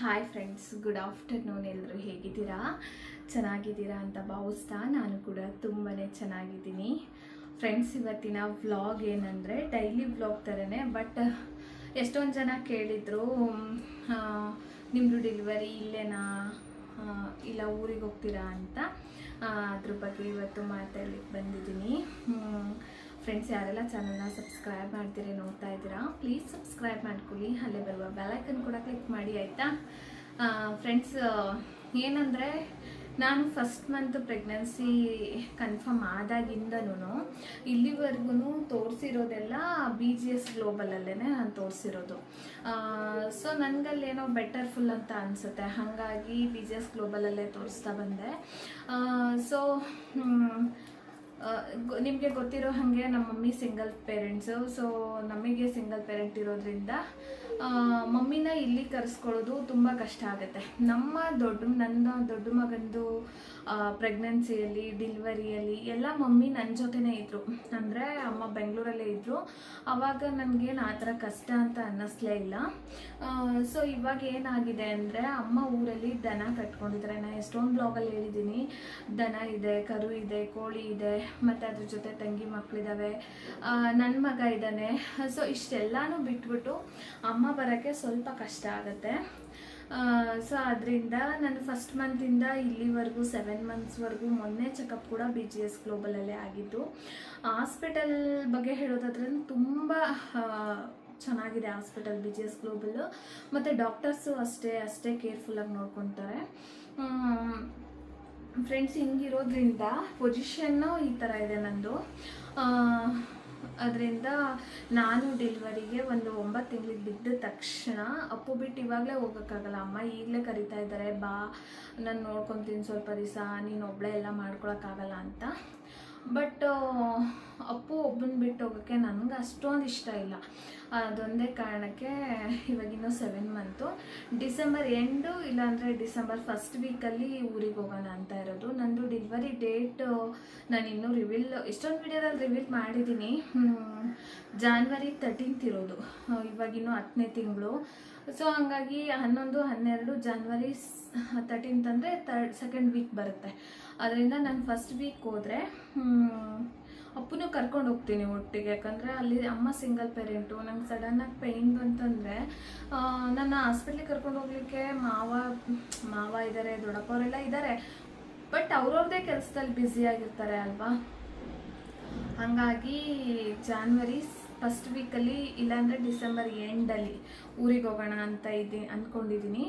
Hi friends good afternoon ಎಲ್ಲರೂ ಹೇಗಿದ್ದೀರಾ? ಚೆನ್ನಾಗಿದ್ದೀರಾ ಅಂತ ಭಾವಿಸ್ತಾ ನಾನು ಕೂಡ ತುಂಬಾ ಚೆನ್ನಾಗಿದ್ದೀನಿ. ಫ್ರೆಂಡ್ಸ್ ಇವತ್ತಿನ ವ್ಲಾಗ್ ಏನಂದರೆ ಡೈಲಿ ವ್ಲಾಗ್ ಥರನೇ ಬಟ್ ಎಷ್ಟೊಂದು ಜನ ಕೇಳಿದರು ನಿಮ್ಮದು ಡೆಲಿವರಿ ಇಲ್ಲೇನಾ? ಇಲ್ಲ ಊರಿಗೆ ಹೋಗ್ತೀರಾ? ಅಂತ. ಅದ್ರ ಬಗ್ಗೆ ಇವತ್ತು ಮಾತಾಡ್ಲಿಕ್ಕೆ ಬಂದಿದ್ದೀನಿ. ಫ್ರೆಂಡ್ಸ್ ಯಾರೆಲ್ಲ ಚಾನಲ್ನ ಸಬ್ಸ್ಕ್ರೈಬ್ ಮಾಡ್ತೀರಿ ನೋಡ್ತಾ ಇದ್ದೀರಾ ಪ್ಲೀಸ್ ಸಬ್ಸ್ಕ್ರೈಬ್ ಮಾಡ್ಕೊಳ್ಳಿ. ಅಲ್ಲೇ ಬರುವ ಬೆಲೈಕನ್ ಕೂಡ ಕ್ಲಿಕ್ ಮಾಡಿ, ಆಯಿತಾ? ಫ್ರೆಂಡ್ಸ್ ಏನಂದರೆ, ನಾನು ಫಸ್ಟ್ ಮಂತ್ ಪ್ರೆಗ್ನೆನ್ಸಿ ಕನ್ಫರ್ಮ್ ಆದಾಗಿಂದನೂ ಇಲ್ಲಿವರೆಗೂ ತೋರಿಸಿರೋದೆಲ್ಲ ಬಿ ಜಿ ಎಸ್ ಗ್ಲೋಬಲಲ್ಲೇ ನಾನು ತೋರಿಸಿರೋದು. ಸೊ ನನಗಲ್ಲೇನೋ ಬೆಟರ್ ಫುಲ್ ಅಂತ ಅನಿಸುತ್ತೆ. ಹಾಗಾಗಿ ಬಿ ಜಿ ಎಸ್ ಗ್ಲೋಬಲಲ್ಲೇ ತೋರಿಸ್ತಾ ಬಂದೆ. ಸೊ ನಿಮಗೆ ಗೊತ್ತಿರೋ ಹಾಗೆ ನಮ್ಮ ಮಮ್ಮಿ ಸಿಂಗಲ್ ಪೇರೆಂಟ್ಸು ಸೊ ನಮಗೆ ಸಿಂಗಲ್ ಪೇರೆಂಟ್ ಇರೋದ್ರಿಂದ ಮಮ್ಮಿನ ಇಲ್ಲಿ ಕರೆಸ್ಕೊಳ್ಳೋದು ತುಂಬ ಕಷ್ಟ ಆಗುತ್ತೆ. ನಮ್ಮ ದೊಡ್ಡ ನನ್ನ ದೊಡ್ಡ ಮಗಂದು ಪ್ರೆಗ್ನೆನ್ಸಿಯಲ್ಲಿ ಡಿಲ್ವರಿಯಲ್ಲಿ ಎಲ್ಲ ಮಮ್ಮಿ ನನ್ನ ಜೊತೆನೇ ಇದ್ದರು ಅಂದರೆ ಅಮ್ಮ ಬೆಂಗಳೂರಲ್ಲೇ ಇದ್ದರು ಆವಾಗ ನನಗೇನು ಆ ಥರ ಕಷ್ಟ ಅಂತ ಅನ್ನಿಸ್ಲೇ ಇಲ್ಲ. ಸೊ ಇವಾಗ ಏನಾಗಿದೆ ಅಂದರೆ ಅಮ್ಮ ಊರಲ್ಲಿ ದನ ಕಟ್ಕೊಂಡಿದ್ದಾರೆ ನಾನು ಎಷ್ಟೊಂದು ಬ್ಲಾಗಲ್ಲಿ ಹೇಳಿದ್ದೀನಿ ದನ ಇದೆ, ಕರು ಇದೆ, ಕೋಳಿ ಇದೆ, ಮತ್ತು ಅದ್ರ ಜೊತೆ ತಂಗಿ ಮಕ್ಕಳಿದ್ದಾವೆ ನನ್ನ ಮಗ ಇದ್ದಾನೆ. ಸೊ ಇಷ್ಟೆಲ್ಲನೂ ಬಿಟ್ಬಿಟ್ಟು ಅಮ್ಮ ಬರೋಕ್ಕೆ ಸ್ವಲ್ಪ ಕಷ್ಟ ಆಗುತ್ತೆ. ಸೊ ಅದರಿಂದ ನಾನು ಫಸ್ಟ್ ಮಂತಿಂದ ಇಲ್ಲಿವರೆಗೂ ಸೆವೆನ್ ಮಂತ್ಸ್ವರೆಗೂ ಮೊನ್ನೆ ಚೆಕಪ್ ಕೂಡ ಬಿ ಜಿ ಎಸ್ ಗ್ಲೋಬಲಲ್ಲೇ ಆಗಿದ್ದು. ಹಾಸ್ಪಿಟಲ್ ಬಗ್ಗೆ ಹೇಳೋದಾದ್ರೆ ತುಂಬ ಚೆನ್ನಾಗಿದೆ hospital B G S global ಮತ್ತು ಡಾಕ್ಟರ್ಸು ಅಷ್ಟೇ ಅಷ್ಟೇ ಕೇರ್ಫುಲ್ಲಾಗಿ ನೋಡ್ಕೊತಾರೆ. ಫ್ರೆಂಡ್ಸ್ ಹಿಂಗಿರೋದ್ರಿಂದ ಪೊಸಿಷನ್ನು ಈ ಥರ ಇದೆ ನಂದು. ಅದರಿಂದ ನಾನು ಡೆಲಿವರಿಗೆ ಒಂದು ಒಂಬತ್ತು ತಿಂಗಳಿಗೆ ಬಿದ್ದ ತಕ್ಷಣ, ಅಪ್ಪು ಬಿಟ್ಟು ಇವಾಗಲೇ ಹೋಗೋಕ್ಕಾಗಲ್ಲ, ಅಮ್ಮ ಈಗಲೇ ಕರಿತಾ ಇದ್ದಾರೆ, ಬಾ, ನಾನು ನೋಡ್ಕೊತೀನಿ ಸ್ವಲ್ಪ ದಿವಸ, ನೀನು ಒಬ್ಬಳೇ ಎಲ್ಲ ಮಾಡ್ಕೊಳಕ್ಕಾಗಲ್ಲ ಅಂತ. ಬಟ್ ಅಪ್ಪು ಒಬ್ಬನ ಬಿಟ್ಟು ಹೋಗೋಕ್ಕೆ ನನಗೆ ಅಷ್ಟೊಂದು ಇಷ್ಟ ಇಲ್ಲ. ಅದೊಂದೇ ಕಾರಣಕ್ಕೆ ಇವಾಗಿನ್ನೂ ಸೆವೆನ್ ಮಂತು ಡಿಸೆಂಬರ್ ಎಂಡು ಇಲ್ಲಾಂದರೆ ಡಿಸೆಂಬರ್ ಫಸ್ಟ್ ವೀಕಲ್ಲಿ ಊರಿಗೆ ಹೋಗೋಣ ಅಂತ ಇರೋದು. ನಂದು ಡೆಲಿವರಿ ಡೇಟ್ ನಾನು ಇನ್ನೂ ರಿವೀಲ್ ಇಷ್ಟೊಂದು ವಿಡಿಯೋದಲ್ಲಿ ರಿವೀಲ್ ಮಾಡಿದ್ದೀನಿ. ಜಾನ್ವರಿ ತರ್ಟೀನ್ತ್ ಇರೋದು. ಇವಾಗಿನ್ನೂ ಹತ್ತನೇ ತಿಂಗಳು. ಸೊ ಹಂಗಾಗಿ ಹನ್ನೊಂದು, ಹನ್ನೆರಡು ಜಾನ್ವರಿ ತರ್ಟೀನ್ತ್ ಅಂದರೆ ತರ್ಡ್ ಸೆಕೆಂಡ್ ವೀಕ್ ಬರುತ್ತೆ. ಅದರಿಂದ ನಾನು ಫಸ್ಟ್ ವೀಕ್ ಹೋದರೆ ಅಪ್ಪನೂ ಕರ್ಕೊಂಡು ಹೋಗ್ತೀನಿ ಒಟ್ಟಿಗೆ, ಯಾಕಂದರೆ ಅಲ್ಲಿ ಅಮ್ಮ ಸಿಂಗಲ್ ಪೇರೆಂಟು ನಂಗೆ ಸಡನ್ನಾಗಿ ಪೇಯ್ನ್ ಬಂತಂದರೆ ನನ್ನ ಹಾಸ್ಪಿಟ್ಲಿಗೆ ಕರ್ಕೊಂಡು ಹೋಗ್ಲಿಕ್ಕೆ ಮಾವ ಮಾವ ಇದ್ದಾರೆ ದೊಡ್ಡಪ್ಪವರೆಲ್ಲ ಇದ್ದಾರೆ ಬಟ್ ಅವ್ರವ್ರದೇ ಕೆಲಸದಲ್ಲಿ ಬ್ಯುಸಿಯಾಗಿರ್ತಾರೆ ಅಲ್ವಾ? ಹಾಗಾಗಿ ಜಾನ್ವರಿ ಫಸ್ಟ್ ವೀಕಲ್ಲಿ ಇಲ್ಲಾಂದರೆ ಡಿಸೆಂಬರ್ ಎಂಡಲ್ಲಿ ಊರಿಗೆ ಹೋಗೋಣ ಅಂತ ಇದ್ದೀನಿ ಅಂದ್ಕೊಂಡಿದ್ದೀನಿ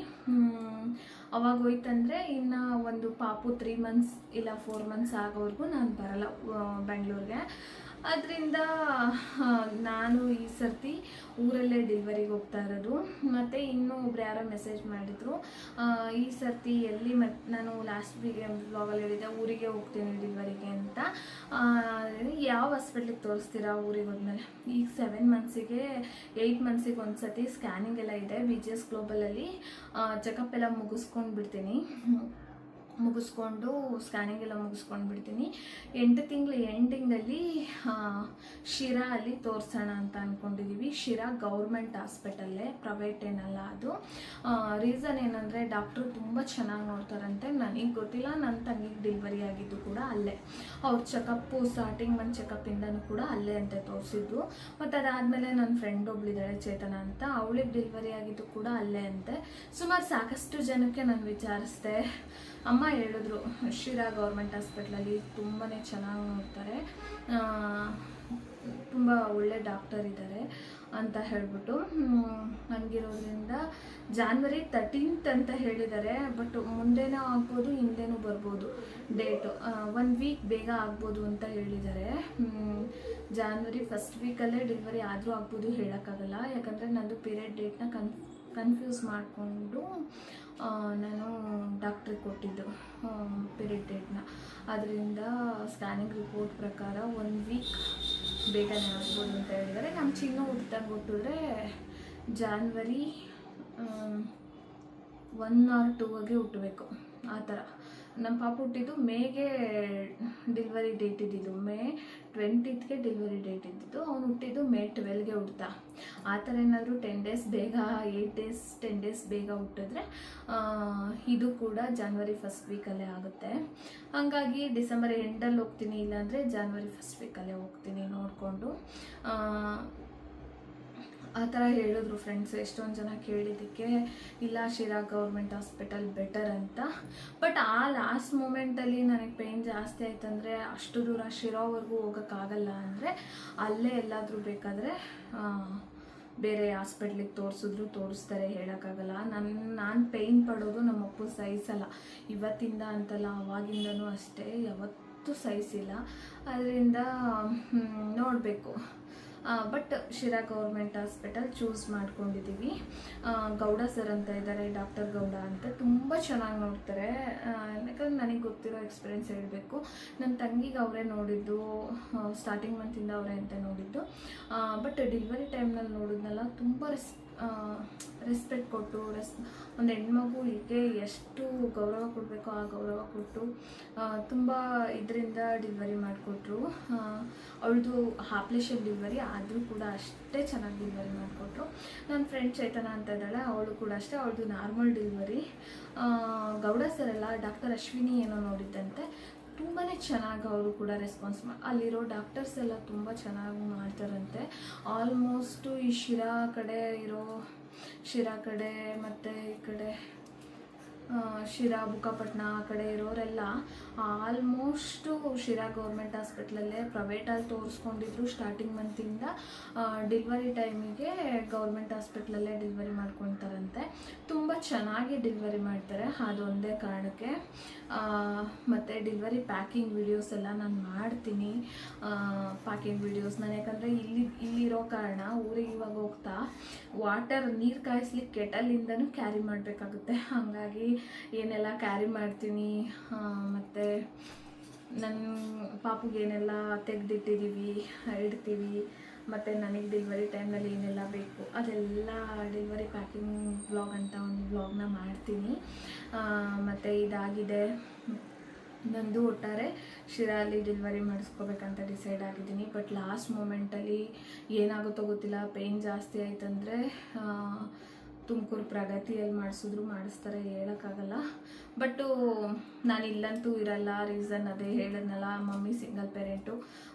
ಅವಾಗ ಹೋಯ್ತಂದರೆ ಇನ್ನು ಒಂದು ಪಾಪು ತ್ರೀ ಮಂತ್ಸ್ ಇಲ್ಲ ಫೋರ್ ಮಂತ್ಸ್ ಆಗೋವರೆಗೂ ನಾನು ಬರಲ್ಲ ಬೆಂಗಳೂರಿಗೆ ಅದರಿಂದ ನಾನು ಈ ಸರ್ತಿ ಊರಲ್ಲೇ ಡೆಲಿವರಿಗೆ ಹೋಗ್ತಾ ಇರೋದು. ಮತ್ತು ಇನ್ನೂ ಒಬ್ರು ಯಾರೋ ಮೆಸೇಜ್ ಮಾಡಿದರು. ಈ ಸರ್ತಿ ಎಲ್ಲಿ ಮತ್ತು ನಾನು ಲಾಸ್ಟ್ ವೀಕ್ ಬ್ಲಾಗಲ್ಲಿ ಹೇಳಿದ್ದೆ, ಊರಿಗೆ ಹೋಗ್ತೀನಿ ಡೆಲಿವರಿಗೆ ಅಂತ. ಯಾವ ಹಾಸ್ಪಿಟ್ಲಿಗೆ ತೋರಿಸ್ತೀರಾ ಊರಿಗೆ ಹೋದ್ಮೇಲೆ? ಈಗ ಸೆವೆನ್ ಮಂತ್ಸಿಗೆ ಏಯ್ಟ್ ಮಂತ್ಸಿಗೆ ಒಂದು ಸತಿ ಸ್ಕ್ಯಾನಿಂಗ್ ಎಲ್ಲ ಇದೆ ಬಿ ಜಿ ಎಸ್ ಗ್ಲೋಬಲಲ್ಲಿ ಚೆಕಪ್ ಎಲ್ಲ ಮುಗಿಸ್ಕೊಂಡು ಬಿಡ್ತೀನಿ ಮುಗಿಸ್ಕೊಂಡು ಸ್ಕ್ಯಾನಿಂಗ್ ಎಲ್ಲ ಮುಗಿಸ್ಕೊಂಡು ಬಿಡ್ತೀನಿ. ಎಂಟು ತಿಂಗಳ ಎಂಡಿಂಗಲ್ಲಿ ಶಿರಾ ಅಲ್ಲಿ ತೋರಿಸೋಣ ಅಂತ ಅಂದ್ಕೊಂಡಿದ್ದೀವಿ ಶಿರಾ ಗೌರ್ಮೆಂಟ್ ಹಾಸ್ಪಿಟಲ್ಲೇ ಪ್ರೈವೇಟ್ ಏನಲ್ಲ ಅದು. ರೀಸನ್ ಏನಂದರೆ ಡಾಕ್ಟ್ರು ತುಂಬ ಚೆನ್ನಾಗಿ ನೋಡ್ತಾರಂತೆ. ನನಗೆ ಗೊತ್ತಿಲ್ಲ ನನ್ನ ತಂಗಿಗೆ ಡೆಲಿವರಿ ಆಗಿದ್ದು ಕೂಡ ಅಲ್ಲೇ. ಅವ್ರ ಚೆಕಪ್ಪು ಸ್ಟಾರ್ಟಿಂಗ್ ಮಂತ್ ಚೆಕಪ್ಪಿಂದನೂ ಕೂಡ ಅಲ್ಲೇ ಅಂತ ತೋರಿಸಿದ್ದು. ಮತ್ತು ಅದಾದಮೇಲೆ ನನ್ನ ಫ್ರೆಂಡ್ ಒಬ್ಳಿದ್ದಾಳೆ, ಚೇತನ ಅಂತ. ಅವಳಿಗೆ ಡೆಲಿವರಿ ಆಗಿದ್ದು ಕೂಡ ಅಲ್ಲೇ ಅಂತೆ. ಸುಮಾರು ಸಾಕಷ್ಟು ಜನಕ್ಕೆ ನಾನು ವಿಚಾರಿಸ್ದೆ. ಅಮ್ಮ ಹೇಳಿದ್ರು ಶಿರಾ ಗೌರ್ಮೆಂಟ್ ಹಾಸ್ಪಿಟ್ಲಲ್ಲಿ ತುಂಬಾ ಚೆನ್ನಾಗಿ ನೋಡ್ತಾರೆ. ತುಂಬ ಒಳ್ಳೆ ಡಾಕ್ಟರ್ ಇದ್ದಾರೆ ಅಂತ ಹೇಳ್ಬಿಟ್ಟು ಹಂಗಿರೋದ್ರಿಂದ ಜಾನ್ವರಿ ತರ್ಟೀನ್ತ್ ಅಂತ ಹೇಳಿದ್ದಾರೆ ಬಟ್ ಮುಂದೆನೂ ಆಗ್ಬೋದು, ಹಿಂದೆನೂ ಬರ್ಬೋದು ಡೇಟು. ಒನ್ ವೀಕ್ ಬೇಗ ಆಗ್ಬೋದು ಅಂತ ಹೇಳಿದ್ದಾರೆ ಜಾನ್ವರಿ ಫಸ್ಟ್ ವೀಕಲ್ಲೇ ಡೆಲಿವರಿ ಆದರೂ ಆಗ್ಬೋದು ಹೇಳೋಕ್ಕಾಗಲ್ಲ. ಯಾಕಂದರೆ ನಂದು ಪೀರಿಯಡ್ ಡೇಟ್ನ ಕನ್ ಕನ್ಫ್ಯೂಸ್ ಮಾಡಿಕೊಂಡು ನಾನು ಡಾಕ್ಟ್ರಿಗೆ ಕೊಟ್ಟಿದ್ದು ಪಿರಿಯಡ್ ಡೇಟ್ನ ಅದರಿಂದ ಸ್ಕ್ಯಾನಿಂಗ್ ರಿಪೋರ್ಟ್ ಪ್ರಕಾರ ಒನ್ ವೀಕ್ ಬೇಗನೆ ಆಗ್ಬೋದು ಅಂತ ಹೇಳಿದ್ದಾರೆ. ನಮ್ಮ ಚಿನ್ನ ಹುಟ್ಟಿದಾಗ ಹುಟ್ಟಿದ್ರೆ ಜಾನ್ವರಿ ಒನ್ ಆರ್ ಟೂ ಆಗಿ ಹುಟ್ಟಬೇಕು. ಆ ಥರ. ನಮ್ಮ ಪಾಪ ಹುಟ್ಟಿದ್ದು ಮೇಗೆ ಡೆಲಿವರಿ ಡೇಟ್ ಇದ್ದಿದ್ದು. ಮೇ ಟ್ವೆಂಟಿತ್ಗೆ ಡೆಲಿವರಿ ಡೇಟ್ ಇದ್ದಿದ್ದು. ಅವ್ನು ಹುಟ್ಟಿದ್ದು ಮೇ ಟ್ವೆಲ್ಗೆ ಹುಡ್ತಾ ಆ ಥರ ಏನಾದರೂ ಟೆನ್ ಡೇಸ್ ಬೇಗ ಏಯ್ಟ್ ಡೇಸ್ ಟೆನ್ ಡೇಸ್ ಬೇಗ ಹುಟ್ಟಿದ್ರೆ ಇದು ಕೂಡ ಜಾನ್ವರಿ ಫಸ್ಟ್ ವೀಕಲ್ಲೇ ಆಗುತ್ತೆ. ಹಾಗಾಗಿ ಡಿಸೆಂಬರ್ ಎಂಡಲ್ಲಿ ಹೋಗ್ತೀನಿ, ಇಲ್ಲಾಂದರೆ ಜಾನ್ವರಿ ಫಸ್ಟ್ ವೀಕಲ್ಲೇ ಹೋಗ್ತೀನಿ ನೋಡಿಕೊಂಡು. ಆ ಥರ ಹೇಳಿದ್ರು ಫ್ರೆಂಡ್ಸ್ ಎಷ್ಟೊಂದು ಜನ ಕೇಳಿದ್ದಕ್ಕೆ, ಇಲ್ಲ ಶಿರಾ ಗೌರ್ಮೆಂಟ್ ಹಾಸ್ಪಿಟಲ್ ಬೆಟರ್ ಅಂತ. ಬಟ್ ಆ ಲಾಸ್ಟ್ ಮೂಮೆಂಟಲ್ಲಿ ನನಗೆ ಪೇಯ್ನ್ ಜಾಸ್ತಿ ಆಯ್ತಂದರೆ, ಅಷ್ಟು ದೂರ ಶಿರಾವರೆಗೂ ಹೋಗೋಕ್ಕಾಗಲ್ಲ ಅಂದರೆ, ಅಲ್ಲೇ ಎಲ್ಲಾದರೂ ಬೇಕಾದರೆ ಬೇರೆ ಹಾಸ್ಪಿಟ್ಲಿಗೆ ತೋರಿಸಿದ್ರು, ತೋರಿಸ್ತಾರೆ, ಹೇಳೋಕ್ಕಾಗಲ್ಲ. ನನ್ನ ನಾನು ಪೇಯ್ನ್ ಪಡೋದು ನಮ್ಮ ಅಪ್ಪು ಸಹಿಸಲ್ಲ ಇವತ್ತಿಂದ ಅಂತಲ್ಲ, ಅವಾಗಿಂದನೂ ಅಷ್ಟೇ, ಯಾವತ್ತೂ ಸಹಿಸಿಲ್ಲ ಅದರಿಂದ ನೋಡಬೇಕು. But Sira government hospital choose ಮಾಡ್ಕೊಂಡಿದ್ದೀವಿ ಗೌಡ ಸರ್ ಅಂತ ಇದ್ದಾರೆ ಡಾಕ್ಟರ್ ಗೌಡ ಅಂತ. ತುಂಬ ಚೆನ್ನಾಗಿ ನೋಡ್ತಾರೆ. ಯಾಕಂದ್ರೆ ನನಗೆ ಗೊತ್ತಿರೋ ಎಕ್ಸ್ಪೀರಿಯೆನ್ಸ್ ಹೇಳಬೇಕು. ನನ್ನ ತಂಗಿಗೆ ಅವರೇ ನೋಡಿದ್ದು ಸ್ಟಾರ್ಟಿಂಗ್ ಮಂತಿಂದ ಅವರೇ ಅಂತ ನೋಡಿದ್ದು. ಬಟ್ ಡೆಲಿವರಿ ಟೈಮ್ನಲ್ಲಿ ನೋಡಿದ್ನಲ್ಲ ತುಂಬ ರೆಸ್ ರೆಸ್ಪೆಕ್ಟ್ ಕೊಟ್ಟು ರೆಸ್ ಒಂದು ಹೀಗೆ ಎಷ್ಟು ಗೌರವ ಕೊಡಬೇಕೋ ಆ ಗೌರವ ಕೊಟ್ಟು ತುಂಬ ಇದರಿಂದ ಡಿಲ್ವರಿ ಮಾಡಿಕೊಟ್ರು. ಅವಳದು ಹಾಪ್ಲೇಷನ್ ಡಿಲ್ವರಿ ಆದರೂ ಕೂಡ ಅಷ್ಟೇ ಚೆನ್ನಾಗಿ ಡಿಲ್ವರಿ ಮಾಡಿಕೊಟ್ರು. ನನ್ನ ಫ್ರೆಂಡ್ ಚೈತನ ಅಂತ ಇದ್ದಾಳೆ, ಅವಳು ಕೂಡ ಅಷ್ಟೇ, ಅವಳದು ನಾರ್ಮಲ್ ಡೆಲಿವರಿ ಗೌಡ ಸರ್ ಎಲ್ಲ ಡಾಕ್ಟರ್ ಅಶ್ವಿನಿ ಏನೋ ನೋಡಿದ್ದಂತೆ. ತುಂಬಾ ಚೆನ್ನಾಗಿ ಅವರು ಕೂಡ ರೆಸ್ಪಾನ್ಸ್ ಮಾ ಅಲ್ಲಿರೋ ಡಾಕ್ಟರ್ಸ್ ಎಲ್ಲ ತುಂಬ ಚೆನ್ನಾಗಿ ಮಾಡ್ತಾರಂತೆ. ಆಲ್ಮೋಸ್ಟು ಈ ಶಿರಾ ಕಡೆ ಇರೋ, ಶಿರಾ ಕಡೆ ಮತ್ತು ಈ ಕಡೆ ಶಿರಾ ಬುಕ್ಕಪಟ್ಟಣ ಆ ಕಡೆ ಇರೋರೆಲ್ಲ ಆಲ್ಮೋಸ್ಟು ಶಿರಾ ಗೌರ್ಮೆಂಟ್ ಹಾಸ್ಪಿಟ್ಲಲ್ಲೇ ಪ್ರೈವೇಟಲ್ಲಿ ತೋರಿಸ್ಕೊಂಡಿದ್ರು ಸ್ಟಾರ್ಟಿಂಗ್ ಮಂತಿಂದ ಡಿಲ್ವರಿ ಟೈಮಿಗೆ ಗೌರ್ಮೆಂಟ್ ಹಾಸ್ಪಿಟ್ಲಲ್ಲೇ ಡಿಲ್ವರಿ ಮಾಡ್ಕೊತಾರಂತೆ. ತುಂಬ ಚೆನ್ನಾಗಿ ಡಿಲ್ವರಿ ಮಾಡ್ತಾರೆ ಅದೊಂದೇ ಕಾರಣಕ್ಕೆ. ಮತ್ತು ಡಿಲ್ವರಿ ಪ್ಯಾಕಿಂಗ್ ವೀಡಿಯೋಸ್ ಎಲ್ಲ ನಾನು ಮಾಡ್ತೀನಿ. ಪ್ಯಾಕಿಂಗ್ ವೀಡಿಯೋಸ್ ನಾನು ಯಾಕಂದರೆ ಇಲ್ಲಿ, ಇಲ್ಲಿರೋ ಕಾರಣ ಊರಿಗೆ ಇವಾಗ ಹೋಗ್ತಾ ವಾಟರ್ ನೀರು ಕಾಯಿಸ್ಲಿಕ್ಕೆ ಕೆಟಲಿಂದನೂ ಕ್ಯಾರಿ ಮಾಡಬೇಕಾಗುತ್ತೆ. ಹಾಗಾಗಿ ಏನೆಲ್ಲ ಕ್ಯಾರಿ ಮಾಡ್ತೀನಿ ಮತ್ತು ನನ್ನ ಪಾಪುಗೆ ಏನೆಲ್ಲ ತೆಗೆದಿಟ್ಟಿದ್ದೀವಿ ಇಡ್ತೀವಿ, ಮತ್ತು ನನಗೆ ಡೆಲಿವರಿ ಟೈಮಲ್ಲಿ ಏನೆಲ್ಲ ಬೇಕು, ಅದೆಲ್ಲ ಡೆಲಿವರಿ ಪ್ಯಾಕಿಂಗ್ ಬ್ಲಾಗ್ ಅಂತ ಒಂದು ವ್ಲಾಗ್ನ ಮಾಡ್ತೀನಿ. ಮತ್ತು ಇದಾಗಿದೆ, ನಂದು ಒಟ್ಟಾರೆ ಶಿರಾಲಿ ಡೆಲಿವರಿ ಮಾಡಿಸ್ಕೋಬೇಕಂತ ಡಿಸೈಡ್ ಆಗಿದ್ದೀನಿ ಬಟ್ ಲಾಸ್ಟ್ ಮೂಮೆಂಟಲ್ಲಿ ಏನಾಗುತ್ತೋ ಗೊತ್ತಿಲ್ಲ ಪೇಯ್ನ್ ಜಾಸ್ತಿ ಆಯ್ತಂದರೆ ತುಮಕೂರು ಪ್ರಗತಿಯಲ್ಲಿ ಮಾಡಿಸಿದ್ರು, ಮಾಡಿಸ್ತಾರೆ ಹೇಳೋಕ್ಕಾಗಲ್ಲ. ಬಟ್ಟು ನಾನು ಇಲ್ಲಂತೂ ಇರಲ್ಲ ರೀಸನ್ ಅದೇ ಹೇಳಿದ್ನಲ್ಲ, ಮಮ್ಮಿ ಸಿಂಗಲ್ ಪೇರೆಂಟು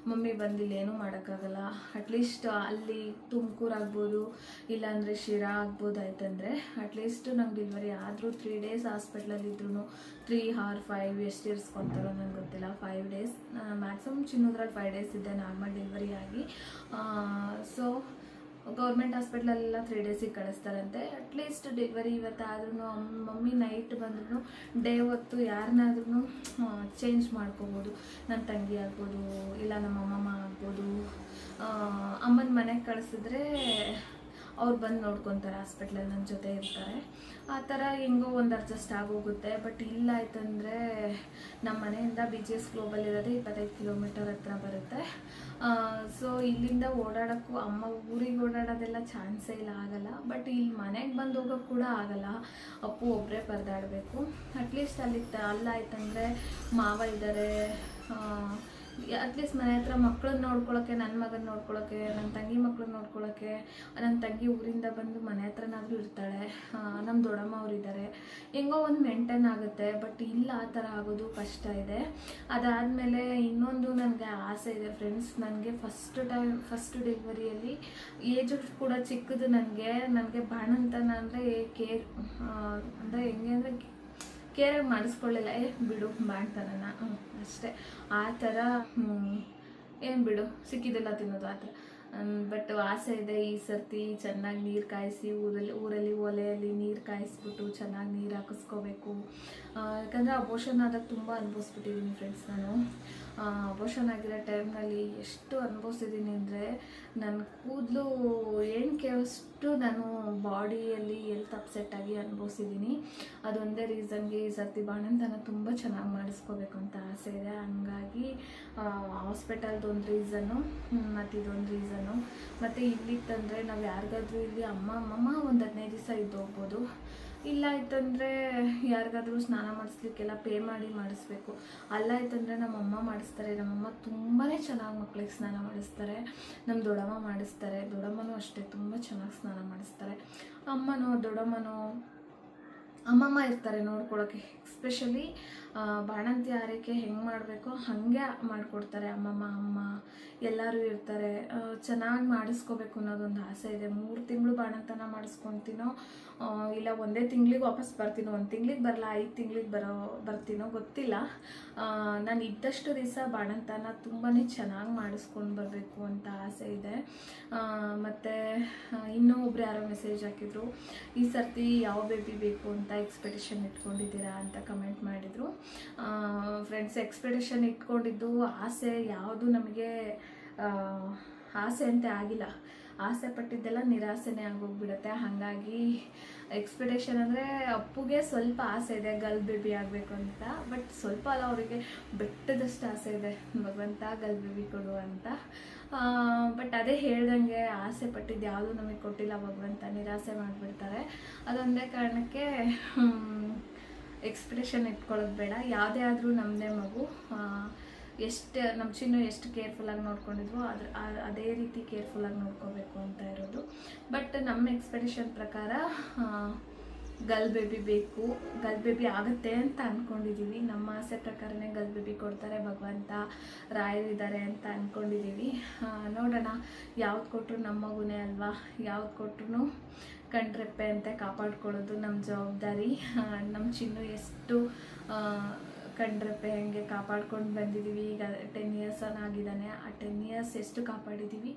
ಮಮ್ಮಿ ಬಂದಿಲ್ಲ, ಏನೂ ಮಾಡೋಕ್ಕಾಗಲ್ಲ. ಅಟ್ಲೀಸ್ಟ್ ಅಲ್ಲಿ ತುಮಕೂರು ಆಗ್ಬೋದು, ಇಲ್ಲಾಂದರೆ ಶಿರಾ ಆಗ್ಬೋದು ಆಯ್ತಂದರೆ ಅಟ್ಲೀಸ್ಟ್ ನಂಗೆ ಡೆಲಿವರಿ ಆದರೂ ತ್ರೀ ಡೇಸ್ ಹಾಸ್ಪಿಟ್ಲಲ್ಲಿ ಇದ್ರೂ ತ್ರೀ ಆರ್ ಫೈವ್ ಎಷ್ಟು ಇರಿಸ್ಕೊತಾರೋ ನಂಗೆ ಗೊತ್ತಿಲ್ಲ. ಫೈವ್ ಡೇಸ್ ಮ್ಯಾಕ್ಸಿಮಮ್ ಚಿನ್ನದ್ರಲ್ಲಿ ಫೈವ್ ಡೇಸ್ ಇದ್ದೆ ನಾರ್ಮಲ್ ಡೆಲಿವರಿ ಆಗಿ. ಸೊ ಗೌರ್ಮೆಂಟ್ ಹಾಸ್ಪಿಟ್ಲಲ್ಲೆಲ್ಲ ತ್ರೀ ಡೇಸಿಗೆ ಕಳಿಸ್ತಾರಂತೆ. ಅಟ್ಲೀಸ್ಟ್ ಡೆಲಿವರಿ ಇವತ್ತಾದ್ರೂ ಮಮ್ಮಿ ನೈಟ್ ಬಂದ್ರೂ ಡೇ ಹೊತ್ತು ಯಾರನ್ನಾದ್ರೂ ಚೇಂಜ್ ಮಾಡ್ಕೋಬೋದು. ನನ್ನ ತಂಗಿ ಆಗ್ಬೋದು, ಇಲ್ಲ ನಮ್ಮ ಅಮ್ಮಮ್ಮ ಆಗ್ಬೋದು ಅಮ್ಮನ ಮನೆಗೆ ಕಳಿಸಿದ್ರೆ ಅವ್ರು ಬಂದು ನೋಡ್ಕೊತಾರೆ ಹಾಸ್ಪಿಟ್ಲಲ್ಲಿ ನನ್ನ ಜೊತೆ ಇರ್ತಾರೆ. ಆ ಥರ ಹೆಂಗೋ ಒಂದು ಅಡ್ಜಸ್ಟ್ ಆಗೋಗುತ್ತೆ. ಬಟ್ ಇಲ್ಲ ಆಯ್ತಂದರೆ ನಮ್ಮ ಮನೆಯಿಂದ ಬಿ ಜಿ ಎಸ್ ಗ್ಲೋಬಲ್ ಇರೋದೇ ಇಪ್ಪತ್ತೈದು ಕಿಲೋಮೀಟರ್ ಹತ್ರ ಬರುತ್ತೆ. ಸೊ ಇಲ್ಲಿಂದ ಓಡಾಡೋಕ್ಕೂ ಅಮ್ಮ ಊರಿಗೆ ಓಡಾಡೋದೆಲ್ಲ ಚಾನ್ಸೇ ಇಲ್ಲ, ಆಗಲ್ಲ. ಬಟ್ ಇಲ್ಲಿ ಮನೆಗೆ ಬಂದು ಹೋಗೋಕ್ಕೆ ಕೂಡ ಆಗಲ್ಲ. ಅಪ್ಪು ಒಬ್ಬರೇ ಪರದಾಡಬೇಕು. ಅಟ್ಲೀಸ್ಟ್ ಅಲ್ಲಿ ತ ಅಲ್ಲಾಯ್ತಂದರೆ ಮಾವ ಇದ್ದಾರೆ ಅಟ್ಲೀಸ್ಟ್ ಮನೆ ಹತ್ರ ಮಕ್ಕಳನ್ನ ನೋಡ್ಕೊಳಕ್ಕೆ ನನ್ನ ಮಗನ ನೋಡ್ಕೊಳಕ್ಕೆ ನನ್ನ ತಂಗಿ ಮಕ್ಕಳನ್ನ ನೋಡ್ಕೊಳಕ್ಕೆ ನನ್ನ ತಂಗಿ ಊರಿಂದ ಬಂದು ಮನೆ ಹತ್ರನಾದರೂ ಇರ್ತಾಳೆ. ನಮ್ಮ ದೊಡ್ಡಮ್ಮ ಅವರಿದ್ದಾರೆ ಹೆಂಗೋ ಒಂದು ಮೇಂಟೈನ್ ಆಗುತ್ತೆ, ಬಟ್ ಇಲ್ಲ ಆ ಥರ ಆಗೋದು ಕಷ್ಟ ಇದೆ. ಅದಾದಮೇಲೆ ಇನ್ನೊಂದು ನನಗೆ ಆಸೆ ಇದೆ ಫ್ರೆಂಡ್ಸ್ ನನಗೆ ಫಸ್ಟ್ ಟೈಮ್ ಫಸ್ಟ್ ಡೆಲಿವರಿಯಲ್ಲಿ ಏಜ್ ಕೂಡ ಚಿಕ್ಕದು ನನಗೆ ನನಗೆ ಬಾಣಂತನ ಅಂದರೆ ಕೇರ್ ಅಂದರೆ ಹೆಂಗೆ ಅಂದರೆ ಕೇರಾಗಿ ಮಾಡಿಸ್ಕೊಳ್ಳಿಲ್ಲ. ಏ, ಬಿಡು ಮಾಡ್ತಾನ ಅಷ್ಟೇ. ಆ ಥರ ಏನು ಬಿಡು, ಸಿಕ್ಕಿದ್ದಿಲ್ಲ ತಿನ್ನೋದು ಆ ಥರ. ಬಟ್ ಆಸೆ ಇದೆ ಈ ಸರ್ತಿ ಚೆನ್ನಾಗಿ ನೀರು ಕಾಯಿಸಿ, ಊರಲ್ಲಿ ಊರಲ್ಲಿ ಒಲೆಯಲ್ಲಿ ನೀರು ಕಾಯಿಸ್ಬಿಟ್ಟು ಚೆನ್ನಾಗಿ ನೀರು ಹಾಕಿಸ್ಕೋಬೇಕು. ಯಾಕಂದರೆ ಅಬೋಷನ್ ಆದಾಗ ತುಂಬ ಅನುಭವಿಸ್ಬಿಟ್ಟಿದ್ದೀನಿ ಫ್ರೆಂಡ್ಸ್ ನಾನು. ಅಬೋಷನ್ ಆಗಿರೋ ಟೈಮ್ನಲ್ಲಿ ಎಷ್ಟು ಅನುಭವಿಸಿದ್ದೀನಿ ಅಂದರೆ ನನ್ನ ಕೂದಲು ಅಷ್ಟು ನಾನು ಬಾಡಿಯಲ್ಲಿ ಎಲ್ತ್ ಅಪ್ಸೆಟ್ ಆಗಿ ಅನುಭವಿಸಿದ್ದೀನಿ. ಅದೊಂದೇ ರೀಸನ್ಗೆ ಈ ಸರ್ತಿ ಬಾಣಂತನ ತುಂಬ ಚೆನ್ನಾಗಿ ಮಾಡಿಸ್ಕೋಬೇಕು ಅಂತ ಆಸೆ ಇದೆ. ಹಂಗಾಗಿ ಹಾಸ್ಪಿಟಲ್ದೊಂದು ರೀಸನ್ನು ಮತ್ತು ಇದೊಂದು ರೀಸನ್ನು. ಮತ್ತು ಇಲ್ಲಿತ್ತಂದರೆ ನಾವು ಯಾರಿಗಾದ್ರೂ ಇಲ್ಲಿ ಅಮ್ಮ, ಅಮ್ಮಮ್ಮ ಒಂದು ಹದಿನೈದು ದಿವಸ ಇದ್ದು ಹೋಗ್ಬೋದು. ಇಲ್ಲ ಇತ್ತಂದರೆ ಯಾರಿಗಾದರೂ ಸ್ನಾನ ಮಾಡಿಸ್ಲಿಕ್ಕೆಲ್ಲ ಪೇ ಮಾಡಿ ಮಾಡಿಸ್ಬೇಕು. ಅಲ್ಲ ಇತ್ತಂದರೆ ನಮ್ಮಮ್ಮ ಮಾಡಿಸ್ತಾರೆ. ನಮ್ಮಮ್ಮ ತುಂಬಾ ಚೆನ್ನಾಗಿ ಮಕ್ಳಿಗೆ ಸ್ನಾನ ಮಾಡಿಸ್ತಾರೆ. ನಮ್ಮ ದೊಡ್ಡಮ್ಮ ಮಾಡಿಸ್ತಾರೆ. ದೊಡ್ಡಮ್ಮನೂ ಅಷ್ಟೇ ತುಂಬ ಚೆನ್ನಾಗಿ ಸ್ನಾನ ಮಾಡಿಸ್ತಾರೆ. ಅಮ್ಮನೋ, ದೊಡ್ಡಮ್ಮನೋ ಅಮ್ಮಮ್ಮ ಇರ್ತಾರೆ ನೋಡ್ಕೊಳಕ್ಕೆ. ಎಸ್ಪೆಷಲಿ ಬಾಣಂತಿ ಆರೈಕೆ ಹೆಂಗೆ ಮಾಡಬೇಕೋ? ಹಾಗೆ ಮಾಡಿಕೊಡ್ತಾರೆ ಅಮ್ಮಮ್ಮ, ಅಮ್ಮ. ಎಲ್ಲರೂ ಇರ್ತಾರೆ. ಚೆನ್ನಾಗಿ ಮಾಡಿಸ್ಕೋಬೇಕು ಅನ್ನೋದೊಂದು ಆಸೆ ಇದೆ. ಮೂರು ತಿಂಗಳು ಬಾಣಂತನ ಮಾಡಿಸ್ಕೊತೀನೋ ಇಲ್ಲ ಒಂದೇ ತಿಂಗಳಿಗೆ ವಾಪಸ್ ಬರ್ತೀನೋ, ಒಂದು ತಿಂಗ್ಳಿಗೆ ಬರಲ್ಲ ಐದು ತಿಂಗಳಿಗೆ ಬರೋ, ಬರ್ತೀನೋ ಗೊತ್ತಿಲ್ಲ. ನಾನು ಇದ್ದಷ್ಟು ದಿವಸ ಬಾಣಂತನ ತುಂಬಾ ಚೆನ್ನಾಗಿ ಮಾಡಿಸ್ಕೊಂಡು ಬರಬೇಕು ಅಂತ ಆಸೆ ಇದೆ. ಮತ್ತು ಇನ್ನೂ ಒಬ್ರು ಯಾರೋ ಮೆಸೇಜ್ ಹಾಕಿದ್ರು, ಈ ಸರ್ತಿ ಯಾವ ಬೇಬಿ ಬೇಕು ಅಂತ ಎಕ್ಸ್ಪೆಕ್ಟೇಷನ್ ಇಟ್ಕೊಂಡಿದ್ದೀರಾ? ಅಂತ ಕಮೆಂಟ್ ಮಾಡಿದರು. ಫ್ರೆಂಡ್ಸ್ ಎಕ್ಸ್ಪೆಕ್ಟೇಷನ್ ಇಟ್ಕೊಂಡಿದ್ದು, ಆಸೆ ಯಾವುದು ನಮಗೆ ಆಸೆ ಅಂತ ಆಗಿಲ್ಲ. ಆಸೆ ಪಟ್ಟಿದ್ದೆಲ್ಲ ನಿರಾಸೆನೇ ಆಗೋಗ್ಬಿಡುತ್ತೆ. ಹಾಗಾಗಿ ಎಕ್ಸ್ಪೆಕ್ಟೇಷನ್ ಅಂದರೆ ಅಪ್ಪುಗೆ ಸ್ವಲ್ಪ ಆಸೆ ಇದೆ ಗಲ್ ಬೇಬಿ ಆಗಬೇಕು ಅಂತ. ಬಟ್ ಸ್ವಲ್ಪ ಅಲ್ಲ, ಅವರಿಗೆ ಬೆಟ್ಟದಷ್ಟು ಆಸೆ ಇದೆ. ಭಗವಂತ ಗಲ್ ಬೇಬಿ ಕೊಡು ಅಂತ. ಬಟ್ ಅದೇ ಹೇಳ್ದಂಗೆ ಆಸೆ ಪಟ್ಟಿದ್ದು ಯಾವುದು ನಮಗೆ ಕೊಟ್ಟಿಲ್ಲ ಭಗವಂತ. ನಿರಾಸೆ ಮಾಡಿಬಿಡ್ತಾರೆ. ಅದೊಂದೇ ಕಾರಣಕ್ಕೆ ಎಕ್ಸ್ಪ್ರೆಷನ್ ಇಟ್ಕೊಳ್ಳೋದು ಬೇಡ. ಯಾವುದೇ ಆದರೂ ನಮ್ಮದೇ ಮಗು ಎಷ್ಟು ನಮ್ಮ ಚಿನ್ನು ಎಷ್ಟು ಕೇರ್ಫುಲ್ಲಾಗಿ ನೋಡ್ಕೊಂಡಿದ್ವೋ ಅದ್ರ ಅದೇ ರೀತಿ ಕೇರ್ಫುಲ್ಲಾಗಿ ನೋಡ್ಕೋಬೇಕು ಅಂತ ಇರೋದು. ಬಟ್ ನಮ್ಮ ಎಕ್ಸ್ಪೆಕ್ಟೇಷನ್ ಪ್ರಕಾರ ಗಲ್ ಬೇಬಿ ಬೇಕು. ಗಲ್ ಬೇಬಿ ಆಗುತ್ತೆ ಅಂತ ಅಂದ್ಕೊಂಡಿದ್ದೀವಿ ನಮ್ಮ ಆಸೆ ಪ್ರಕಾರನೇ ಗಲ್ ಬೇಬಿ ಕೊಡ್ತಾರೆ ಭಗವಂತ. ರಾಯರಿದ್ದಾರೆ ಅಂತ ಅಂದ್ಕೊಂಡಿದ್ದೀವಿ ನೋಡೋಣ. ಯಾವ್ದು ಕೊಟ್ಟರು ನಮ್ಮ ಮಗುನೇ ಅಲ್ವಾ? ಯಾವ್ದು ಕೊಟ್ಟರು ಕಣ್ರೆಪ್ಪೆ ಅಂತ ಕಾಪಾಡ್ಕೊಳ್ಳೋದು ನಮ್ಮ ಜವಾಬ್ದಾರಿ. ನಮ್ಮ ಚಿನ್ನು ಎಷ್ಟು ಕಣ್ರೆಪ್ಪೆ ಹೆಂಗೆ ಕಾಪಾಡ್ಕೊಂಡು ಬಂದಿದ್ದೀವಿ ಈಗ ಟೆನ್ ಇಯರ್ಸ್ ಆಗಿದ್ದಾನೆ ಆ ಟೆನ್ ಇಯರ್ಸ್ ಎಷ್ಟು ಕಾಪಾಡಿದ್ದೀವಿ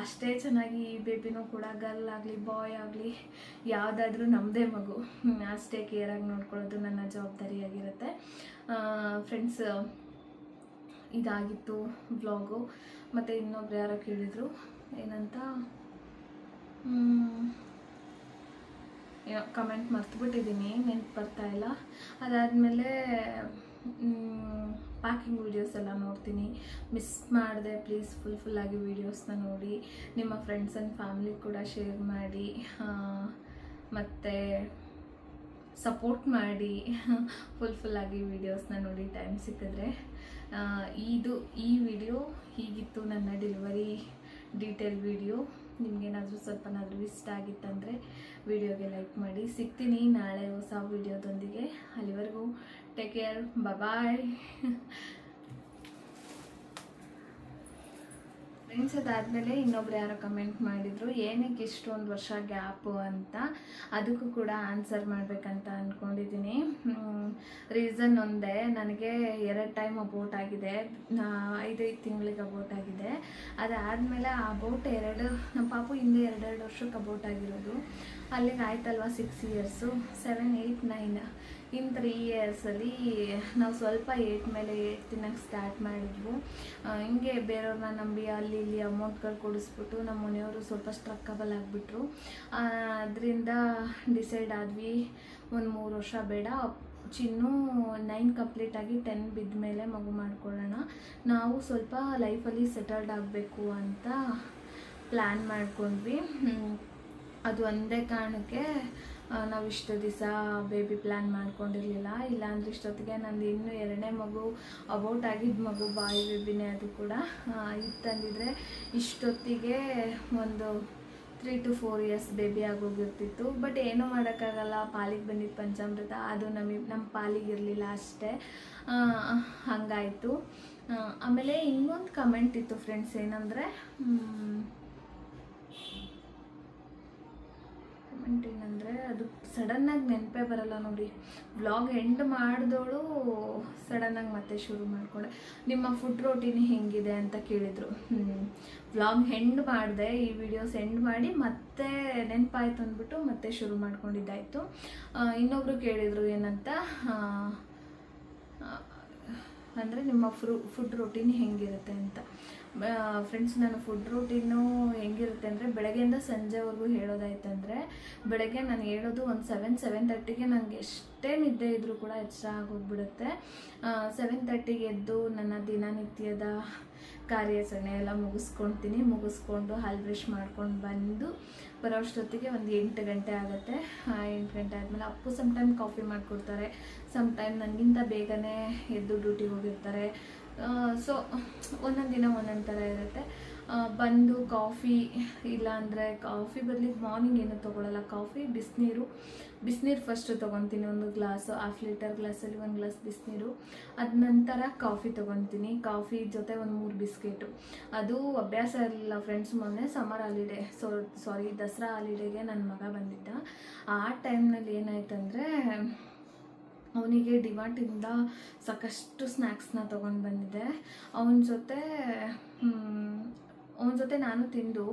ಅಷ್ಟೇ ಚೆನ್ನಾಗಿ ಈ ಬೇಬಿನೂ ಕೂಡ ಗರ್ಲ್ ಆಗಲಿ ಬಾಯ್ ಆಗಲಿ, ಯಾವುದಾದ್ರೂ ನಮ್ಮದೇ ಮಗು. ಅಷ್ಟೇ ಕೇರಾಗಿ ನೋಡ್ಕೊಳ್ಳೋದು ನನ್ನ ಜವಾಬ್ದಾರಿಯಾಗಿರುತ್ತೆ ಫ್ರೆಂಡ್ಸ್ ಇದಾಗಿತ್ತು ವ್ಲಾಗು ಮತ್ತು ಇನ್ನೊಬ್ರು ಯಾರೋ ಕೇಳಿದರು, ಏನಂತ? ಕಮೆಂಟ್ ಮರ್ತುಬಿಟ್ಟಿದ್ದೀನಿ ನೆನ್ಪು ಬರ್ತಾ ಇಲ್ಲ. ಅದಾದಮೇಲೆ ಪ್ಯಾಕಿಂಗ್ ವೀಡಿಯೋಸ್ ಎಲ್ಲ ನೋಡ್ತೀನಿ. ಮಿಸ್ ಮಾಡಿದೆ ಪ್ಲೀಸ್ ಫುಲ್ ಫುಲ್ಲಾಗಿ ವೀಡಿಯೋಸ್ನ ನೋಡಿ. ನಿಮ್ಮ ಫ್ರೆಂಡ್ಸ್ ಆ್ಯಂಡ್ ಫ್ಯಾಮಿಲಿ ಕೂಡ ಶೇರ್ ಮಾಡಿ ಮತ್ತು ಸಪೋರ್ಟ್ ಮಾಡಿ. ಫುಲ್ ಫುಲ್ಲಾಗಿ ವೀಡಿಯೋಸ್ನ ನೋಡಿ ಟೈಮ್ ಸಿಕ್ಕಿದ್ರೆ. ಇದು, ಈ ವಿಡಿಯೋ ಹೀಗಿತ್ತು ನನ್ನ ಡೆಲಿವರಿ ಡೀಟೇಲ್ ವಿಡಿಯೋ ನಿಮಗೇನಾದರೂ ಸ್ವಲ್ಪನಾದರೂ ಇಷ್ಟ ಆಗಿತ್ತಂದರೆ ವಿಡಿಯೋಗೆ ಲೈಕ್ ಮಾಡಿ. ಸಿಗ್ತೀನಿ ನಾಳೆ ಹೊಸ ವಿಡಿಯೋದೊಂದಿಗೆ. ಅಲ್ಲಿವರೆಗೂ ಟೇಕ್ ಕೇರ್. ಬಾಯ್ ಫ್ರೆಂಡ್ಸ್ ಅದಾದಮೇಲೆ ಇನ್ನೊಬ್ರು ಯಾರೋ ಕಮೆಂಟ್ ಮಾಡಿದರು, ಏನಕ್ಕೆ ಇಷ್ಟೊಂದು ವರ್ಷ ಗ್ಯಾಪು ಅಂತ? ಅದಕ್ಕೂ ಕೂಡ ಆನ್ಸರ್ ಮಾಡಬೇಕಂತ ಅಂದ್ಕೊಂಡಿದ್ದೀನಿ ರೀಸನ್ ಒಂದೇ, ನನಗೆ ಎರಡು ಟೈಮ್ ಅಬೌಟ್ ಆಗಿದೆ. ಐದೈದು ತಿಂಗಳಿಗೆ ಅಬೌಟ್ ಆಗಿದೆ. ಅದಾದಮೇಲೆ ಅಬೌಟ್ ಎರಡು ನಮ್ಮ ಪಾಪು ಹಿಂದೆ ಎರಡೆರಡು ವರ್ಷಕ್ಕೆ ಅಬೌಟ್ ಆಗಿರೋದು. ಅಲ್ಲಿಗೆ ಆಯ್ತಲ್ವ six years seven eight nine in three ಇಯರ್ಸಲ್ಲಿ ನಾವು ಸ್ವಲ್ಪ ಏಟ್ ಮೇಲೆ ಏಟ್ ತಿನ್ನಕ್ಕೆ ಸ್ಟಾರ್ಟ್ ಮಾಡಿದ್ವು ಹಿಂಗೆ ಬೇರೆಯವ್ರನ್ನ ನಂಬಿ ಅಲ್ಲಿ ಇಲ್ಲಿ ಅಮೌಂಟ್ಗಳು ಕೊಡಿಸ್ಬಿಟ್ಟು ನಮ್ಮ ಮನೆಯವರು ಸ್ವಲ್ಪ ಸ್ಟ್ರಕ್ಕಬಲ್ ಆಗಿಬಿಟ್ರು. ಅದರಿಂದ ಡಿಸೈಡ್ ಆದ್ವಿ ಒಂದು ಮೂರು ವರ್ಷ ಬೇಡ. ಚಿನ್ನು ನೈನ್ ಕಂಪ್ಲೀಟ್ ಆಗಿ ಟೆನ್ ಬಿದ್ದ ಮೇಲೆ ಮಗು ಮಾಡ್ಕೊಳ್ಳೋಣ. ನಾವು ಸ್ವಲ್ಪ ಲೈಫಲ್ಲಿ ಸೆಟಲ್ಡ್ ಆಗಬೇಕು ಅಂತ ಪ್ಲ್ಯಾನ್ ಮಾಡ್ಕೊಂಡ್ವಿ. ಅದು ಒಂದೇ ಕಾರಣಕ್ಕೆ ನಾವು ಇಷ್ಟು ದಿವಸ ಬೇಬಿ ಪ್ಲ್ಯಾನ್ ಮಾಡ್ಕೊಂಡಿರಲಿಲ್ಲ. ಇಲ್ಲಾಂದ್ರೆ ಇಷ್ಟೊತ್ತಿಗೆ ನಂದು ಇನ್ನೂ ಎರಡನೇ ಮಗು ಅಬೌಟ್ ಆಗಿದ್ದ ಮಗು, ಬಾಯಿ ಬೇಬಿನೇ ಅದು ಕೂಡ. ಇದು ಇತ್ತಂದಿದ್ರೆ ಇಷ್ಟೊತ್ತಿಗೆ ಒಂದು three to four years baby ಆಗೋಗಿರ್ತಿತ್ತು. But ಏನೂ ಮಾಡೋಕ್ಕಾಗಲ್ಲ. ಪಾಲಿಗೆ ಬಂದಿದ್ದು ಪಂಚಾಮೃತ, ಅದು ನಮಗೆ ನಮ್ಮ ಪಾಲಿಗೆ ಇರಲಿಲ್ಲ ಅಷ್ಟೇ. ಹಂಗಾಯಿತು. ಆಮೇಲೆ ಇನ್ನೊಂದು ಕಮೆಂಟ್ ಇತ್ತು ಫ್ರೆಂಡ್ಸ್ ಏನಂದರೆ ಕಮೆಂಟ್ ಏನಂದರೆ, ಅದು ಸಡನ್ನಾಗಿ ನೆನಪೇ ಬರಲ್ಲ ನೋಡಿ. ವ್ಲಾಗ್ ಎಂಡ್ ಮಾಡಿದವಳು ಸಡನ್ನಾಗಿ ಮತ್ತೆ ಶುರು ಮಾಡಿಕೊಂಡೆ. ನಿಮ್ಮ ಫುಡ್ ರೋಟೀನ್ ಹೆಂಗಿದೆ ಅಂತ ಕೇಳಿದರು. ವ್ಲಾಗ್ ಎಂಡ್ ಮಾಡಿದೆ, ಈ ವಿಡಿಯೋಸ್ ಎಂಡ್ ಮಾಡಿ ಮತ್ತೆ ನೆನಪಾಯ್ತು ಅಂದ್ಬಿಟ್ಟು ಮತ್ತೆ ಶುರು ಮಾಡ್ಕೊಂಡಿದ್ದಾಯಿತು. ಇನ್ನೊಬ್ರು ಕೇಳಿದರು ಏನಂತ? ಅಂದರೆ ನಿಮ್ಮ ಫ್ರೂ ಫುಡ್ ರೊಟೀನ್ ಹೆಂಗಿರುತ್ತೆ ಅಂತ. ಫ್ರೆಂಡ್ಸ್ ನಾನು ಫುಡ್ ರೂಟೀನು ಹೆಂಗಿರುತ್ತೆ ಅಂದರೆ ಬೆಳಗ್ಗೆಯಿಂದ ಸಂಜೆವರೆಗೂ ಹೇಳೋದಾಯ್ತಂದರೆ ಬೆಳಗ್ಗೆ ನಾನು ಹೇಳೋದು ಒಂದು ಸೆವೆನ್ ಸೆವೆನ್ ತರ್ಟಿಗೆ ನನಗೆ ಎಷ್ಟೇ ನಿದ್ದೆ ಇದ್ದರೂ ಕೂಡ ಎಚ್ಚರ ಆಗೋಗ್ಬಿಡುತ್ತೆ. ಸೆವೆನ್ ತರ್ಟಿಗೆ ಎದ್ದು ನನ್ನ ದಿನನಿತ್ಯದ ಕಾರ್ಯಾಚರಣೆ ಎಲ್ಲ ಮುಗಿಸ್ಕೊಳ್ತೀನಿ. ಮುಗಿಸ್ಕೊಂಡು, ಹಲ್ ಬ್ರಷ್ ಮಾಡ್ಕೊಂಡು ಬಂದು ಬರೋ ಅಷ್ಟೊತ್ತಿಗೆ ಒಂದು ಎಂಟು ಗಂಟೆ ಆಗುತ್ತೆ. ಎಂಟು ಗಂಟೆ ಆದಮೇಲೆ ಅಪ್ಪು ಸಮ್ ಟೈಮ್ ಕಾಫಿ ಮಾಡಿಕೊಡ್ತಾರೆ. ಸಮ್ ಟೈಮ್ ನನಗಿಂತ ಬೇಗನೆ ಎದ್ದು ಡ್ಯೂಟಿಗೆ ಹೋಗಿರ್ತಾರೆ. ಸೊ ಒಂದೊಂದು ದಿನ ಒಂದೊಂದು ಥರ ಇರುತ್ತೆ. ಬಂದು ಕಾಫಿ ಇಲ್ಲಾಂದರೆ ಕಾಫಿ ಬದಲಿಗೆ ಮಾರ್ನಿಂಗ್ ಏನು ತೊಗೊಳಲ್ಲ. ಕಾಫಿ, ಬಿಸಿನೀರು. ಬಿಸಿನೀರು ಫಸ್ಟ್ ತೊಗೊತೀನಿ ಒಂದು ಗ್ಲಾಸು ಹಾಫ್ ಲೀಟರ್ ಗ್ಲಾಸಲ್ಲಿ ಒಂದು ಗ್ಲಾಸ್ ಬಿಸಿನೀರು. ಅದ ನಂತರ ಕಾಫಿ ತೊಗೊತೀನಿ. ಕಾಫಿ ಜೊತೆ ಒಂದು ಮೂರು ಬಿಸ್ಕೆಟು. ಅದು ಅಭ್ಯಾಸ ಇರಲಿಲ್ಲ ಫ್ರೆಂಡ್ಸ್ ಮೊನ್ನೆ summer holiday so sorry Dasara ಹಾಲಿಡೇಗೆ ನನ್ನ ಮಗ ಬಂದಿದ್ದ. ಆ ಟೈಮ್ನಲ್ಲಿ ಏನಾಯ್ತಂದರೆ, ಅವನಿಗೆ ಡಿವಾಟಿಂದ ಸಾಕಷ್ಟು ಸ್ನ್ಯಾಕ್ಸ್ನ ತೊಗೊಂಡು ಬಂದಿದ್ದೆ. ಅವನ ಜೊತೆ ಅವನ ಜೊತೆ ನಾನು ತಿಂದು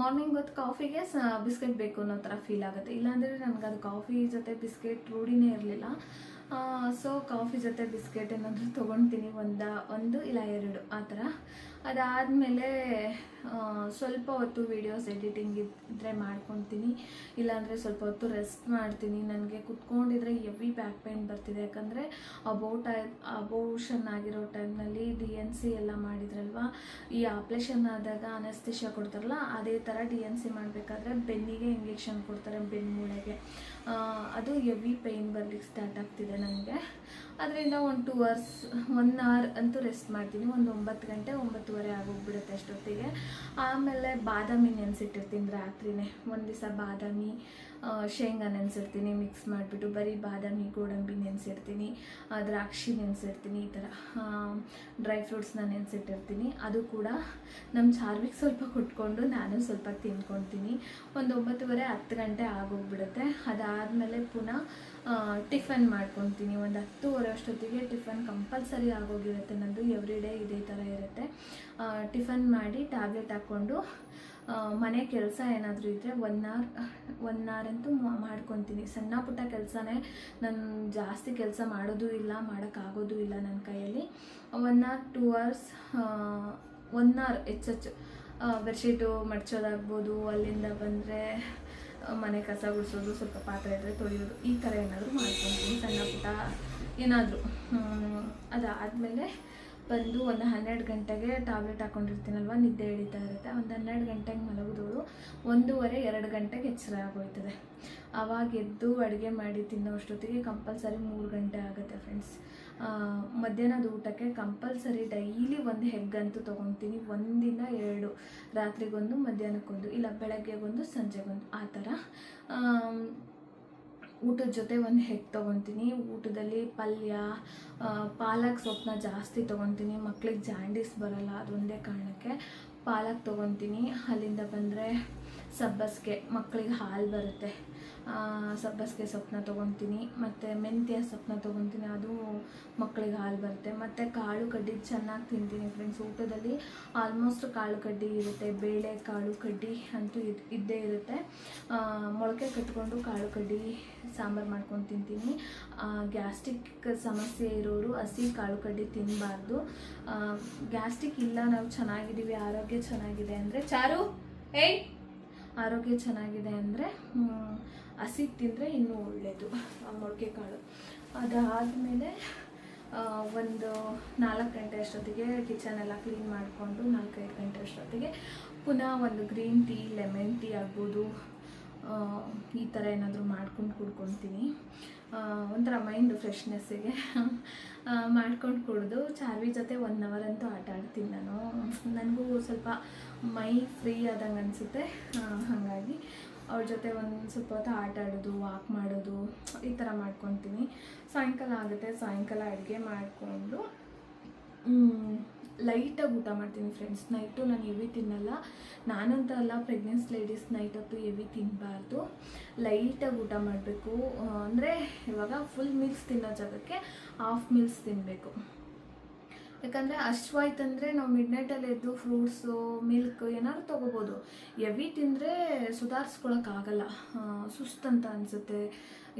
ಮಾರ್ನಿಂಗ್ ಹೊತ್ತು ಕಾಫಿಗೆ ಸ ಬಿಸ್ಕೆಟ್ ಬೇಕು ಅನ್ನೋ ಥರ ಫೀಲ್ ಆಗುತ್ತೆ. ಇಲ್ಲಾಂದರೆ ನನಗೆ ಅದು ಕಾಫಿ ಜೊತೆ ಬಿಸ್ಕೆಟ್ ರೂಢಿನೇ ಇರಲಿಲ್ಲ. ಸೊ ಕಾಫಿ ಜೊತೆ ಬಿಸ್ಕೆಟ್ ಏನಾದರೂ ತೊಗೊಳ್ತೀನಿ ಒಂದ, ಒಂದು ಇಲ್ಲ ಎರಡು, ಆ ಥರ. ಅದಾದಮೇಲೆ ಸ್ವಲ್ಪ ಹೊತ್ತು ವೀಡಿಯೋಸ್ ಎಡಿಟಿಂಗ್ ಇದ್ದರೆ ಮಾಡ್ಕೊತೀನಿ. ಇಲ್ಲಾಂದರೆ ಸ್ವಲ್ಪ ಹೊತ್ತು ರೆಸ್ಟ್ ಮಾಡ್ತೀನಿ. ನನಗೆ ಕುತ್ಕೊಂಡಿದ್ರೆ ಹೆವಿ ಬ್ಯಾಕ್ ಪೇನ್ ಬರ್ತಿದೆ. ಯಾಕಂದರೆ ಅಬೌಟ್ ಅಬೋಷನ್ ಆಗಿರೋ ಟೈಮ್ನಲ್ಲಿ ಡಿ ಎನ್ ಸಿ ಎಲ್ಲ ಮಾಡಿದ್ರಲ್ವ? ಈ ಆಪ್ರೇಷನ್ ಆದಾಗ ಅನಸ್ತಿಷ್ಯ ಕೊಡ್ತಾರಲ್ಲ, ಅದೇ ಥರ ಡಿ ಎನ್ ಸಿ ಮಾಡಬೇಕಾದ್ರೆ ಬೆನ್ನಿಗೆ ಇಂಜೆಕ್ಷನ್ ಕೊಡ್ತಾರೆ ಬೆನ್ನು ಮೂಳೆಗೆ ಅದು ಹೆವಿ ಪೇಯ್ನ್ ಬರ್ಲಿಕ್ಕೆ ಸ್ಟಾರ್ಟ್ ಆಗ್ತಿದೆ. ನನಗೆ. ಅದರಿಂದ ಒಂದು ಟೂ ಅವರ್ಸ್ ಒನ್ ಅವರ್ ಅಂತೂ ರೆಸ್ಟ್ ಮಾಡ್ತೀನಿ. ಒಂದು ಒಂಬತ್ತು ಗಂಟೆ, ಒಂಬತ್ತುವರೆ ಆಗೋಗ್ಬಿಡುತ್ತೆ ಅಷ್ಟೊತ್ತಿಗೆ. ಆಮೇಲೆ ಬಾದಾಮಿ ನೆನೆಸಿಟ್ಟಿರ್ತೀನಿ ರಾತ್ರಿನೇ. ಒಂದು ದಿವಸ ಬಾದಾಮಿ ಶೇಂಗಾ ನೆನೆಸಿರ್ತೀನಿ ಮಿಕ್ಸ್ ಮಾಡಿಬಿಟ್ಟು ಬರೀ ಬಾದಾಮಿ, ಗೋಡಂಬಿ ನೆನೆಸಿರ್ತೀನಿ ದ್ರಾಕ್ಷಿ ನೆನೆಸಿರ್ತೀನಿ ಈ ಥರ ಡ್ರೈ ಫ್ರೂಟ್ಸ್ನ ನೆನೆಸಿಟ್ಟಿರ್ತೀನಿ. ಅದು ಕೂಡ ನಮ್ಮ ಚಾರ್ವಿಗೆ ಸ್ವಲ್ಪ ಕುಟ್ಕೊಂಡು ನಾನು ಸ್ವಲ್ಪ ತಿನ್ಕೊತೀನಿ. ಒಂದು ಒಂಬತ್ತುವರೆ, ಹತ್ತು ಗಂಟೆ ಆಗೋಗ್ಬಿಡುತ್ತೆ. ಅದಾದಮೇಲೆ ಪುನಃ ಟಿಫನ್ ಮಾಡ್ಕೊತೀನಿ. ಒಂದು ಹತ್ತುವರೆ ಅಷ್ಟೊತ್ತಿಗೆ ಟಿಫನ್ ಕಂಪಲ್ಸರಿ ಆಗೋಗಿರುತ್ತೆ. ನನ್ನದು ಎವ್ರಿ ಡೇ ಇದೇ ಥರ ಇರುತ್ತೆ. ಟಿಫನ್ ಮಾಡಿ ಟ್ಯಾಬ್ಲೆಟ್ ಹಾಕ್ಕೊಂಡು ಮನೆ ಕೆಲಸ ಏನಾದರೂ ಇದ್ದರೆ ಒನ್ ಅವರ್ ಒನ್ ಅವರ್ ಅಂತೂ ಮಾಡ್ಕೊತೀನಿ. ಸಣ್ಣ ಪುಟ್ಟ ಕೆಲಸನೇ ನಾನು ಜಾಸ್ತಿ ಕೆಲಸ ಮಾಡೋದು ಇಲ್ಲ, ಮಾಡೋಕ್ಕಾಗೋದು ಇಲ್ಲ ನನ್ನ ಕೈಯಲ್ಲಿ. One hour two hours one hour ಹೆಚ್ಚೆಚ್ಚು ಬೆಡ್ಶೀಟು ಮಡ್ಚೋದಾಗ್ಬೋದು. ಅಲ್ಲಿಂದ ಬಂದರೆ ಮನೆ ಕಸ ಗುಡಿಸೋದು, ಸ್ವಲ್ಪ ಪಾತ್ರೆ ಇದ್ದರೆ ತೊಳೆಯೋದು, ಈ ಥರ ಏನಾದರೂ ಮಾಡ್ಕೊತೀನಿ, ಸಣ್ಣ ಪುಟ್ಟ ಏನಾದರೂ. ಅದಾದಮೇಲೆ ಬಂದು ಒಂದು ಹನ್ನೆರಡು ಗಂಟೆಗೆ ಟ್ಯಾಬ್ಲೆಟ್ ಹಾಕ್ಕೊಂಡಿರ್ತೀನಲ್ವ ನಿದ್ದೆ ಹಿಡಿತಾ ಇರುತ್ತೆ. ಒಂದು ಹನ್ನೆರಡು ಗಂಟೆಗೆ ಮಲಗಿದವಳು ಒಂದೂವರೆ, ಎರಡು ಗಂಟೆಗೆ ಎಚ್ಚರ ಆಗೋಯ್ತದೆ. ಆವಾಗ ಎದ್ದು ಅಡುಗೆ ಮಾಡಿ ತಿನ್ನೋ ಅಷ್ಟೊತ್ತಿಗೆ ಕಂಪಲ್ಸರಿ ಮೂರು ಗಂಟೆ ಆಗುತ್ತೆ ಫ್ರೆಂಡ್ಸ್ ಮಧ್ಯಾಹ್ನದ ಊಟಕ್ಕೆ ಕಂಪಲ್ಸರಿ ಡೈಲಿ ಒಂದು ಹೆಗ್ಗಂತೂ ತೊಗೊತೀನಿ. ಒಂದಿನ ಎರಡು, ರಾತ್ರಿಗೊಂದು, ಮಧ್ಯಾಹ್ನಕ್ಕೊಂದು, ಇಲ್ಲ ಬೆಳಗ್ಗೆಗೊಂದು, ಸಂಜೆಗೊಂದು. ಆ ಥರ ಊಟದ ಜೊತೆ ಒಂದು ಹೆಗ್ ತೊಗೊತೀನಿ. ಊಟದಲ್ಲಿ ಪಲ್ಯ ಪಾಲಕ್ ಸೊಪ್ಪನ್ನ ಜಾಸ್ತಿ ತೊಗೊತೀನಿ. ಮಕ್ಳಿಗೆ ಜಾಂಡೀಸ್ ಬರಲ್ಲ ಅದೊಂದೇ ಕಾರಣಕ್ಕೆ ಪಾಲಕ್ ತೊಗೊತೀನಿ. ಅಲ್ಲಿಂದ ಬಂದರೆ ಸಬ್ಬಸಿಗೆ ಮಕ್ಕಳಿಗೆ ಹಾಲು ಬರುತ್ತೆ. ಸಬ್ಬಸಿಗೆ ಸೊಪ್ಪನ್ನ ತೊಗೊತೀನಿ. ಮತ್ತು ಮೆಂತ್ಯ ಸೊಪ್ಪನ್ನ ತೊಗೊತೀನಿ. ಅದು ಮಕ್ಕಳಿಗೆ ಹಾಲು ಬರುತ್ತೆ. ಮತ್ತು ಕಾಳು ಕಡ್ಡಿ ಚೆನ್ನಾಗಿ ತಿಂತೀನಿ ಫ್ರೆಂಡ್ಸ್ ಊಟದಲ್ಲಿ ಆಲ್ಮೋಸ್ಟ್ ಕಾಳು ಕಡ್ಡಿ ಇರುತ್ತೆ. ಬೇಳೆ ಕಾಳು ಕಡ್ಡಿ ಅಂತೂ ಇದ್- ಇದ್ದೇ ಇರುತ್ತೆ. ಮೊಳಕೆ ಕಟ್ಕೊಂಡು ಕಾಳು ಕಡ್ಡಿ ಸಾಂಬಾರು ಮಾಡ್ಕೊಂಡು ತಿಂತೀನಿ. ಗ್ಯಾಸ್ಟ್ರಿಕ್ ಸಮಸ್ಯೆ ಇರೋರು ಹಸಿ ಕಾಳು ಕಡ್ಡಿ ತಿನ್ನಬಾರ್ದು ಗ್ಯಾಸ್ಟ್ರಿಕ್ ಇಲ್ಲ. ನಾವು ಚೆನ್ನಾಗಿದ್ದೀವಿ. ಆರೋಗ್ಯ ಚೆನ್ನಾಗಿದೆ. ಅಂದರೆ ಚಾರು, ಏಯ್! ಆರೋಗ್ಯ ಚೆನ್ನಾಗಿದೆ ಅಂದರೆ ಹಸಿ ತಿಂದರೆ ಇನ್ನೂ ಒಳ್ಳೆಯದು ಮೊಳಕೆ ಕಾಳು. ಅದಾದಮೇಲೆ ಒಂದು ನಾಲ್ಕು ಗಂಟೆ ಅಷ್ಟೊತ್ತಿಗೆ ಕಿಚನ್ ಎಲ್ಲ ಕ್ಲೀನ್ ಮಾಡಿಕೊಂಡು ನಾಲ್ಕೈದು ಗಂಟೆ ಅಷ್ಟೊತ್ತಿಗೆ ಪುನಃ ಒಂದು ಗ್ರೀನ್ ಟೀ ಲೆಮನ್ ಟೀ ಆಗ್ಬೋದು. ಈ ಥರ ಏನಾದರೂ ಮಾಡ್ಕೊಂಡು ಕುಡ್ಕೊತೀನಿ. ಒಂಥರ ಮೈಂಡು ಫ್ರೆಶ್ನೆಸ್ಸಿಗೆ ಮಾಡ್ಕೊಂಡು ಕುಡಿದು ಚಾರ್ವಿ ಜೊತೆ ಒನ್ ಅವರ್ ಅಂತೂ ಆಟ ಆಡ್ತೀನಿ ನಾನು. ನನಗೂ ಸ್ವಲ್ಪ ಮೈ ಫ್ರೀ ಆದಂಗೆ ಅನಿಸುತ್ತೆ. ಹಾಗಾಗಿ ಅವ್ರ ಜೊತೆ ಒಂದು ಸ್ವಲ್ಪ ಹೊತ್ತು ಆಟ ಆಡೋದು ವಾಕ್ ಮಾಡೋದು, ಈ ಥರ ಮಾಡ್ಕೊತೀನಿ. ಸಾಯಂಕಾಲ ಆಗುತ್ತೆ, ಸಾಯಂಕಾಲ ಅಡುಗೆ ಮಾಡಿಕೊಂಡು ಲೈಟಾಗಿ ಊಟ ಮಾಡ್ತೀನಿ ಫ್ರೆಂಡ್ಸ್ ನೈಟು ನಾನು ಎವಿ ತಿನ್ನಲ್ಲ. ನಾನಂತ ಅಲ್ಲ ಪ್ರೆಗ್ನೆನ್ಸ್ ಲೇಡೀಸ್ ನೈಟ್ ಹೊತ್ತು ಎವಿ ತಿನ್ನಬಾರ್ದು ಲೈಟಾಗಿ ಊಟ ಮಾಡಬೇಕು. ಅಂದರೆ ಇವಾಗ ಫುಲ್ ಮೀಲ್ಸ್ ತಿನ್ನೋ ಜಾಗಕ್ಕೆ ಹಾಫ್ ಮೀಲ್ಸ್ ತಿನ್ನಬೇಕು ಯಾಕಂದರೆ ಅಶ್ವಾಯ್ತಂದರೆ ನಾವು ಮಿಡ್ ನೈಟಲ್ಲಿ ಎದ್ದು ಫ್ರೂಟ್ಸು ಮಿಲ್ಕ್ ಏನಾದ್ರು ತೊಗೋಬೋದು. ಎವಿ ತಿಂದರೆ ಸುಧಾರಿಸ್ಕೊಳಕ್ಕಾಗಲ್ಲ ಸುಸ್ತಂತ ಅನಿಸುತ್ತೆ.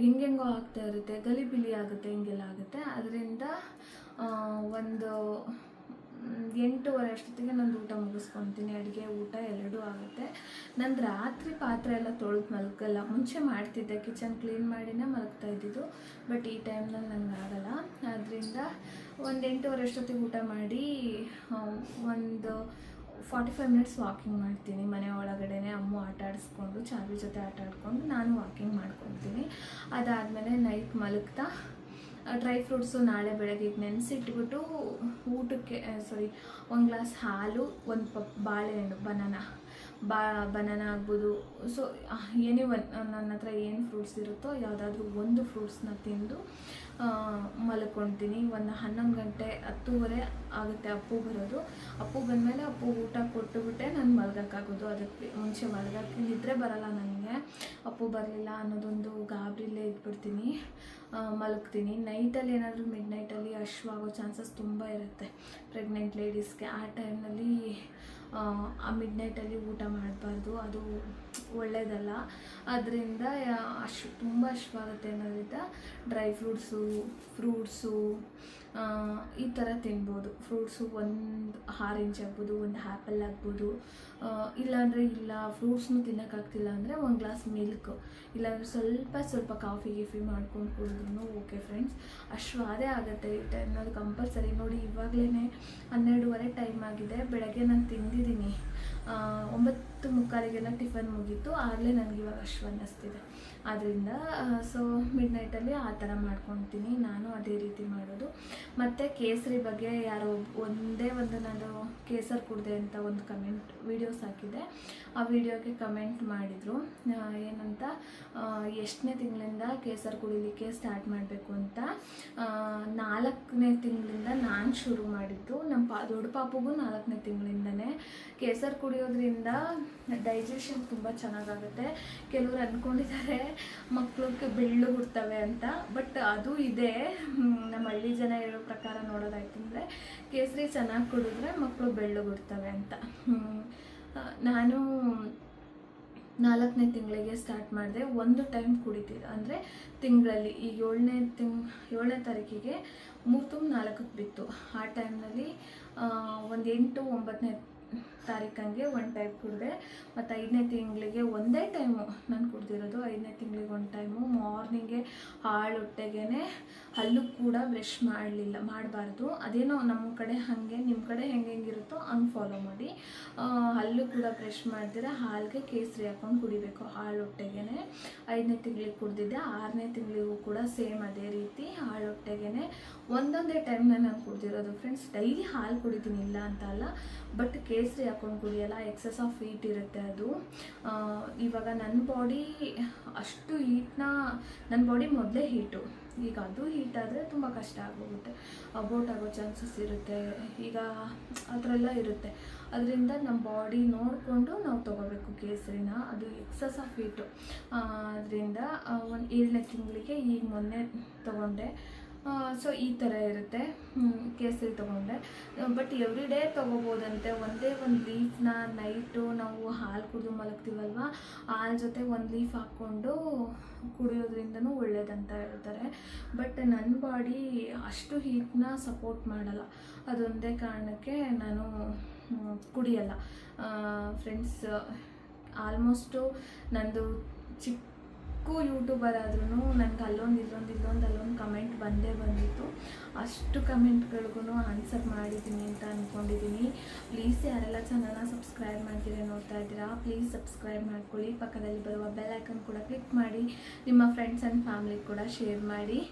ಹೆಂಗೆಂಗೋ ಆಗ್ತಾ ಇರುತ್ತೆ. ಗಲಿಬಿಲಿ ಆಗುತ್ತೆ, ಹಿಂಗೆಲ್ಲ ಆಗುತ್ತೆ. ಅದರಿಂದ ಒಂದು ಎಂಟೂವರೆ ಅಷ್ಟೊತ್ತಿಗೆ ನಂದು ಊಟ ಮುಗಿಸ್ಕೊತೀನಿ. ಅಡುಗೆ, ಊಟ ಎರಡೂ ಆಗುತ್ತೆ. ನಂದು ರಾತ್ರಿ ಪಾತ್ರೆ ಎಲ್ಲ ತೊಳೆದು ಮಲ್ಕಲ್ಲ ಮುಂಚೆ ಮಾಡ್ತಿದ್ದೆ. ಕಿಚನ್ ಕ್ಲೀನ್ ಮಾಡಿನೇ ಮಲಗ್ತಾ ಇದ್ದಿದ್ದು. ಬಟ್ ಈ ಟೈಮ್ನಲ್ಲಿ ನಂಗೆ ಆಗಲ್ಲ. ಆದ್ದರಿಂದ ಒಂದು ಎಂಟೂವರೆ ಅಷ್ಟೊತ್ತಿಗೆ ಊಟ ಮಾಡಿ ಒಂದು ಫಾರ್ಟಿ ಫೈವ್ ಮಿನಿಟ್ಸ್ ವಾಕಿಂಗ್ ಮಾಡ್ತೀನಿ. ಮನೆ ಒಳಗಡೆನೆ ಅಮ್ಮ ಆಟ ಆಡಿಸ್ಕೊಂಡು ಜೊತೆ ಆಟ ಆಡ್ಕೊಂಡು ನಾನು ವಾಕಿಂಗ್ ಮಾಡ್ಕೊತೀನಿ. ಅದಾದಮೇಲೆ ನೈಟ್ ಮಲಗ್ತಾ ಡ್ರೈ ಫ್ರೂಟ್ಸು ನಾಳೆ ಬೆಳಗ್ಗೆ ನೆನೆಸಿಟ್ಬಿಟ್ಟು ಊಟಕ್ಕೆ ಸಾರಿ ಒಂದು ಗ್ಲಾಸ್ ಹಾಲು ಒಂದು ಪಪ್ ಬಾಳೆಹಣ್ಣು ಬನಾನ. ಬಾ, ಬನಾನ ಆಗ್ಬೋದು. ಸೊ ಏನೇ ಒಂದು ನನ್ನ ಹತ್ರ ಏನು ಫ್ರೂಟ್ಸ್ ಇರುತ್ತೋ ಯಾವುದಾದ್ರೂ ಒಂದು ಫ್ರೂಟ್ಸ್ನ ತಿಂದು ಮಲ್ಕೊಳ್ತೀನಿ. ಒಂದು ಹನ್ನೊಂದು ಗಂಟೆ ಹತ್ತೂವರೆ ಆಗುತ್ತೆ ಅಪ್ಪು ಬರೋದು. ಅಪ್ಪು ಬಂದಮೇಲೆ ಅಪ್ಪು ಊಟ ಕೊಟ್ಟುಬಿಟ್ಟೆ ನಾನು ಮಲ್ಗೋಕ್ಕಾಗೋದು. ಅದಕ್ಕೆ ಮುಂಚೆ ಮಲ್ಗೋಕ್ಕೆ ನಿದ್ರೆ ಬರಲ್ಲ ನನಗೆ ಅಪ್ಪು ಬರಲಿಲ್ಲ ಅನ್ನೋದೊಂದು ಗಾಬರಿಲೇ ಇದ್ಬಿಡ್ತೀನಿ ಮಲಗ್ತೀನಿ. ನೈಟಲ್ಲಿ ಏನಾದರೂ ಮಿಡ್ ನೈಟಲ್ಲಿ ಅಶ್ವಾಗೋ ಚಾನ್ಸಸ್ ತುಂಬ ಇರುತ್ತೆ. ಪ್ರೆಗ್ನೆಂಟ್ ಲೇಡೀಸ್ಗೆ ಆ ಟೈಮ್ನಲ್ಲಿ ಆ ಮಿಡ್ ನೈಟಲ್ಲಿ ಊಟ ಮಾಡಬಾರ್ದು, ಅದು ಒಳ್ಳೆಯದಲ್ಲ ಅದರಿಂದ ಅಶ್, ತುಂಬ ಅಶ್ವಾಗುತ್ತೆ ಅನ್ನೋದ್ರಿಂದ ಡ್ರೈ ಫ್ರೂಟ್ಸು ಫ್ರೂಟ್ಸು ಈ ಥರ ತಿನ್ಬೋದು. ಫ್ರೂಟ್ಸು ಒಂದು ಆರೆಂಜ್ ಆಗ್ಬೋದು, ಒಂದು ಆ್ಯಪಲ್ ಆಗ್ಬೋದು ಇಲ್ಲಾಂದರೆ ಇಲ್ಲ ಫ್ರೂಟ್ಸ್ನು ತಿನ್ನೋಕ್ಕಾಗ್ತಿಲ್ಲ ಅಂದರೆ ಒಂದು ಗ್ಲಾಸ್ ಮಿಲ್ಕ್ ಇಲ್ಲಾಂದರೆ ಸ್ವಲ್ಪ ಸ್ವಲ್ಪ ಕಾಫಿ ಗೀಫಿ ಮಾಡ್ಕೊಂಡು ಕುಡಿದ್ರು ಓಕೆ ಫ್ರೆಂಡ್ಸ್ ಅಷ್ಟು ಅದೇ ಆಗುತ್ತೆ ಈ ಟೈಮ್ನಲ್ಲಿ ಕಂಪಲ್ಸರಿ ನೋಡಿ ಇವಾಗಲೇ ಹನ್ನೆರಡುವರೆ ಟೈಮ್ ಆಗಿದೆ. ಬೆಳಗ್ಗೆ ನಾನು ತಿಂದಿದ್ದೀನಿ. ಒಂಬತ್ತು ಮುಕ್ಕಾಲಿಗೆಲ್ಲ ಟಿಫನ್ ಮುಗೀತು. ಆಗಲೇ ನನಗೆ ಇವಾಗ ಅಶ್ವ ಅನ್ನಿಸ್ತಿದೆ. ಆದ್ದರಿಂದ ಸೊ ಮಿಡ್ ನೈಟಲ್ಲಿ ಆ ಥರ ಮಾಡ್ಕೊತೀನಿ. ನಾನು ಅದೇ ರೀತಿ ಮಾಡೋದು. ಮತ್ತು ಕೇಸರಿ ಬಗ್ಗೆ ಯಾರೋ ಒಂದೇ ಒಂದು ಕೇಸರ್ ಕುಡಿದೆ ಅಂತ ಒಂದು ಕಮೆಂಟ್ ವೀಡಿಯೋಸ್ ಹಾಕಿದ್ದೆ. ಆ ವಿಡಿಯೋಗೆ ಕಮೆಂಟ್ ಮಾಡಿದರು. ಏನಂತ ಎಷ್ಟನೇ ತಿಂಗಳಿಂದ ಕೇಸರ್ ಕುಡಿಲಿಕ್ಕೆ ಸ್ಟಾರ್ಟ್ ಮಾಡಬೇಕು ಅಂತ ನಾಲ್ಕನೇ ತಿಂಗಳಿಂದ ನಾನು ಶುರು ಮಾಡಿದ್ದು. ನಮ್ಮ ಪಾ, ದೊಡ್ಡ ಪಾಪುಗೂ ನಾಲ್ಕನೇ ತಿಂಗಳಿಂದನೇ. ಕೇಸರ್ ಕುಡಿಯೋದ್ರಿಂದ ಡೈಜೆಷನ್ ತುಂಬ ಚೆನ್ನಾಗಾಗುತ್ತೆ. ಕೆಲವರು ಅಂದ್ಕೊಂಡಿದ್ದಾರೆ ಮಕ್ಕಳಿಗೆ ಬೆಳ್ಳು ಹುಡ್ತವೆ ಅಂತ. ಬಟ್ ಅದು ಇದೆ. ನಮ್ಮ ಹಳ್ಳಿ ಜನ ಹೇಳೋ ಪ್ರಕಾರ ನೋಡೋದಾಯ್ತು ಅಂದರೆ, ಕೇಸರಿ ಚೆನ್ನಾಗಿ ಕುಡಿದ್ರೆ ಮಕ್ಕಳು ಬೆಳ್ಳು ಅಂತ. ನಾನು ನಾಲ್ಕನೇ ತಿಂಗಳಿಗೆ ಸ್ಟಾರ್ಟ್ ಮಾಡಿದೆ. ಒಂದು ಟೈಮ್ ಕುಡಿತಿದ್ದೆ. ಅಂದರೆ ತಿಂಗಳಲ್ಲಿ ಈಗ ಏಳನೇ ತಿಂಗ್, ಏಳನೇ ತಾರೀಕಿಗೆ ಮೂರು ತುಂಬ ನಾಲ್ಕಕ್ಕೆ ಬಿತ್ತು. ಆ ಟೈಮ್ನಲ್ಲಿ ಒಂದು ಎಂಟು ಒಂಬತ್ತನೇ ತಾರೀಕಂಗೆ ಒಂದು ಟೈಪ್ ಕುಡಿದೆ, ಮತ್ತು ಐದನೇ ತಿಂಗಳಿಗೆ ಒಂದೇ ಟೈಮು ನಾನು ಕುಡ್ದಿರೋದು. ಐದನೇ ತಿಂಗಳಿಗೆ ಒಂದು ಟೈಮು ಮಾರ್ನಿಂಗೆ ಹಾಳು ಹೊಟ್ಟೆಗೆ ಹಲ್ಲು ಕೂಡ ಬ್ರಷ್ ಮಾಡಲಿಲ್ಲ, ಮಾಡಬಾರ್ದು. ಅದೇನೋ ನಮ್ಮ ಕಡೆ ಹಾಗೆ ನಿಮ್ಮ ಕಡೆ ಹೆಂಗೆ ಹೆಂಗಿರುತ್ತೋ ಹಂಗೆ ಫಾಲೋ ಮಾಡಿ. ಹಲ್ಲು ಕೂಡ ಬ್ರಷ್ ಮಾಡಿದ್ರೆ, ಹಾಲಿಗೆ ಕೇಸರಿ ಹಾಕೊಂಡು ಕುಡಿಬೇಕು ಹಾಳು ಹೊಟ್ಟೆಗೇ ಐದನೇ ತಿಂಗಳಿಗೆ ಕುಡ್ದಿದ್ದೆ, ಆರನೇ ತಿಂಗಳಿಗೂ ಕೂಡ ಸೇಮ್ ಅದೇ ರೀತಿ ಹಾಳು ಹೊಟ್ಟೆಗೆ ಒಂದೊಂದೇ ಟೈಮ್ನ ನಾನು ಕುಡ್ದಿರೋದು. ಫ್ರೆಂಡ್ಸ್ ಡೈಲಿ ಹಾಲು ಕುಡಿತೀನಿ ಇಲ್ಲ ಅಂತ ಅಲ್ಲ ಬಟ್ ಕೇಸರಿ ಹಾಕೊಂಡು ಕುಡಿಯಲ್ಲ ಎಕ್ಸಸ್ ಆಫ್ ಹೀಟ್ ಇರುತ್ತೆ ಅದು. ಇವಾಗ ನನ್ನ ಬಾಡಿ ಅಷ್ಟು ಹೀಟ್ನ ನನ್ನ ಬಾಡಿ ಮೊದಲೇ ಹೀಟು ಈಗ ಅದು ಹೀಟ್ ಆದರೆ ತುಂಬ ಕಷ್ಟ ಆಗೋಗುತ್ತೆ. ಅಬೋಟ್ ಆಗೋ ಚಾನ್ಸಸ್ ಇರುತ್ತೆ. ಈಗ ಅದರೆಲ್ಲ ಇರುತ್ತೆ. ಅದರಿಂದ ನಮ್ಮ ಬಾಡಿ ನೋಡಿಕೊಂಡು ನಾವು ತೊಗೋಬೇಕು ಕೇಸರಿನ. ಅದು ಎಕ್ಸಸ್ ಆಫ್ ಹೀಟು ಅದರಿಂದ ಒಂದು ಏಳನೇ ತಿಂಗಳಿಗೆ ಈಗ ಮೊನ್ನೆ ತೊಗೊಂಡೆ. ಸೊ ಈ ಥರ ಇರುತ್ತೆ. ಕೇಸರಿ ತೊಗೊಂಡೆ. ಬಟ್ ಎವ್ರಿ ಡೇ ತೊಗೋಬೋದಂತೆ. ಒಂದೇ ಒಂದು ಲೀಫ್ನ ನೈಟು ನಾವು ಹಾಲು ಕುಡಿದು ಮಲಗ್ತೀವಲ್ವ? ಹಾಲು ಜೊತೆ ಒಂದು ಲೀಫ್ ಹಾಕ್ಕೊಂಡು ಕುಡಿಯೋದ್ರಿಂದನೂ ಒಳ್ಳೇದಂತ ಹೇಳ್ತಾರೆ. ಬಟ್ ನನ್ನ ಬಾಡಿ ಅಷ್ಟು ಹೀಟ್ನ ಸಪೋರ್ಟ್ ಮಾಡಲ್ಲ. ಅದೊಂದೇ ಕಾರಣಕ್ಕೆ ನಾನು ಕುಡಿಯಲ್ಲ. ಫ್ರೆಂಡ್ಸ್ ಆಲ್ಮೋಸ್ಟು ನಂದು ಚಿಕ್ಕ ಯೂಟ್ಯೂಬರ್ ಆದ್ರೂ ನನಗೆ ಅಲ್ಲೊಂದು ಇಲ್ಲೊಂದು ಇಲ್ಲೊಂದು ಅಲ್ಲೊಂದು ಕಮೆಂಟ್ ಬಂದೇ ಬಂದಿತ್ತು. ಅಷ್ಟು ಕಮೆಂಟ್ಗಳಿಗೂ ಆನ್ಸರ್ ಮಾಡಿದ್ದೀನಿ ಅಂತ ಅಂದ್ಕೊಂಡಿದ್ದೀನಿ ಪ್ಲೀಸ್ ಯಾರೆಲ್ಲ ಚಾನಲ್ನ ಸಬ್ಸ್ಕ್ರೈಬ್ ಮಾಡ್ತೀರಾ ನೋಡ್ತಾ ಇದ್ದೀರಾ ಪ್ಲೀಸ್ ಸಬ್ಸ್ಕ್ರೈಬ್ ಮಾಡ್ಕೊಳ್ಳಿ. ಪಕ್ಕದಲ್ಲಿ ಬರುವ ಬೆಲ್ ಐಕನ್ ಕೂಡ ಕ್ಲಿಕ್ ಮಾಡಿ, ನಿಮ್ಮ ಫ್ರೆಂಡ್ಸ್ ಆ್ಯಂಡ್ ಫ್ಯಾಮಿಲಿ ಕೂಡ ಶೇರ್ ಮಾಡಿ.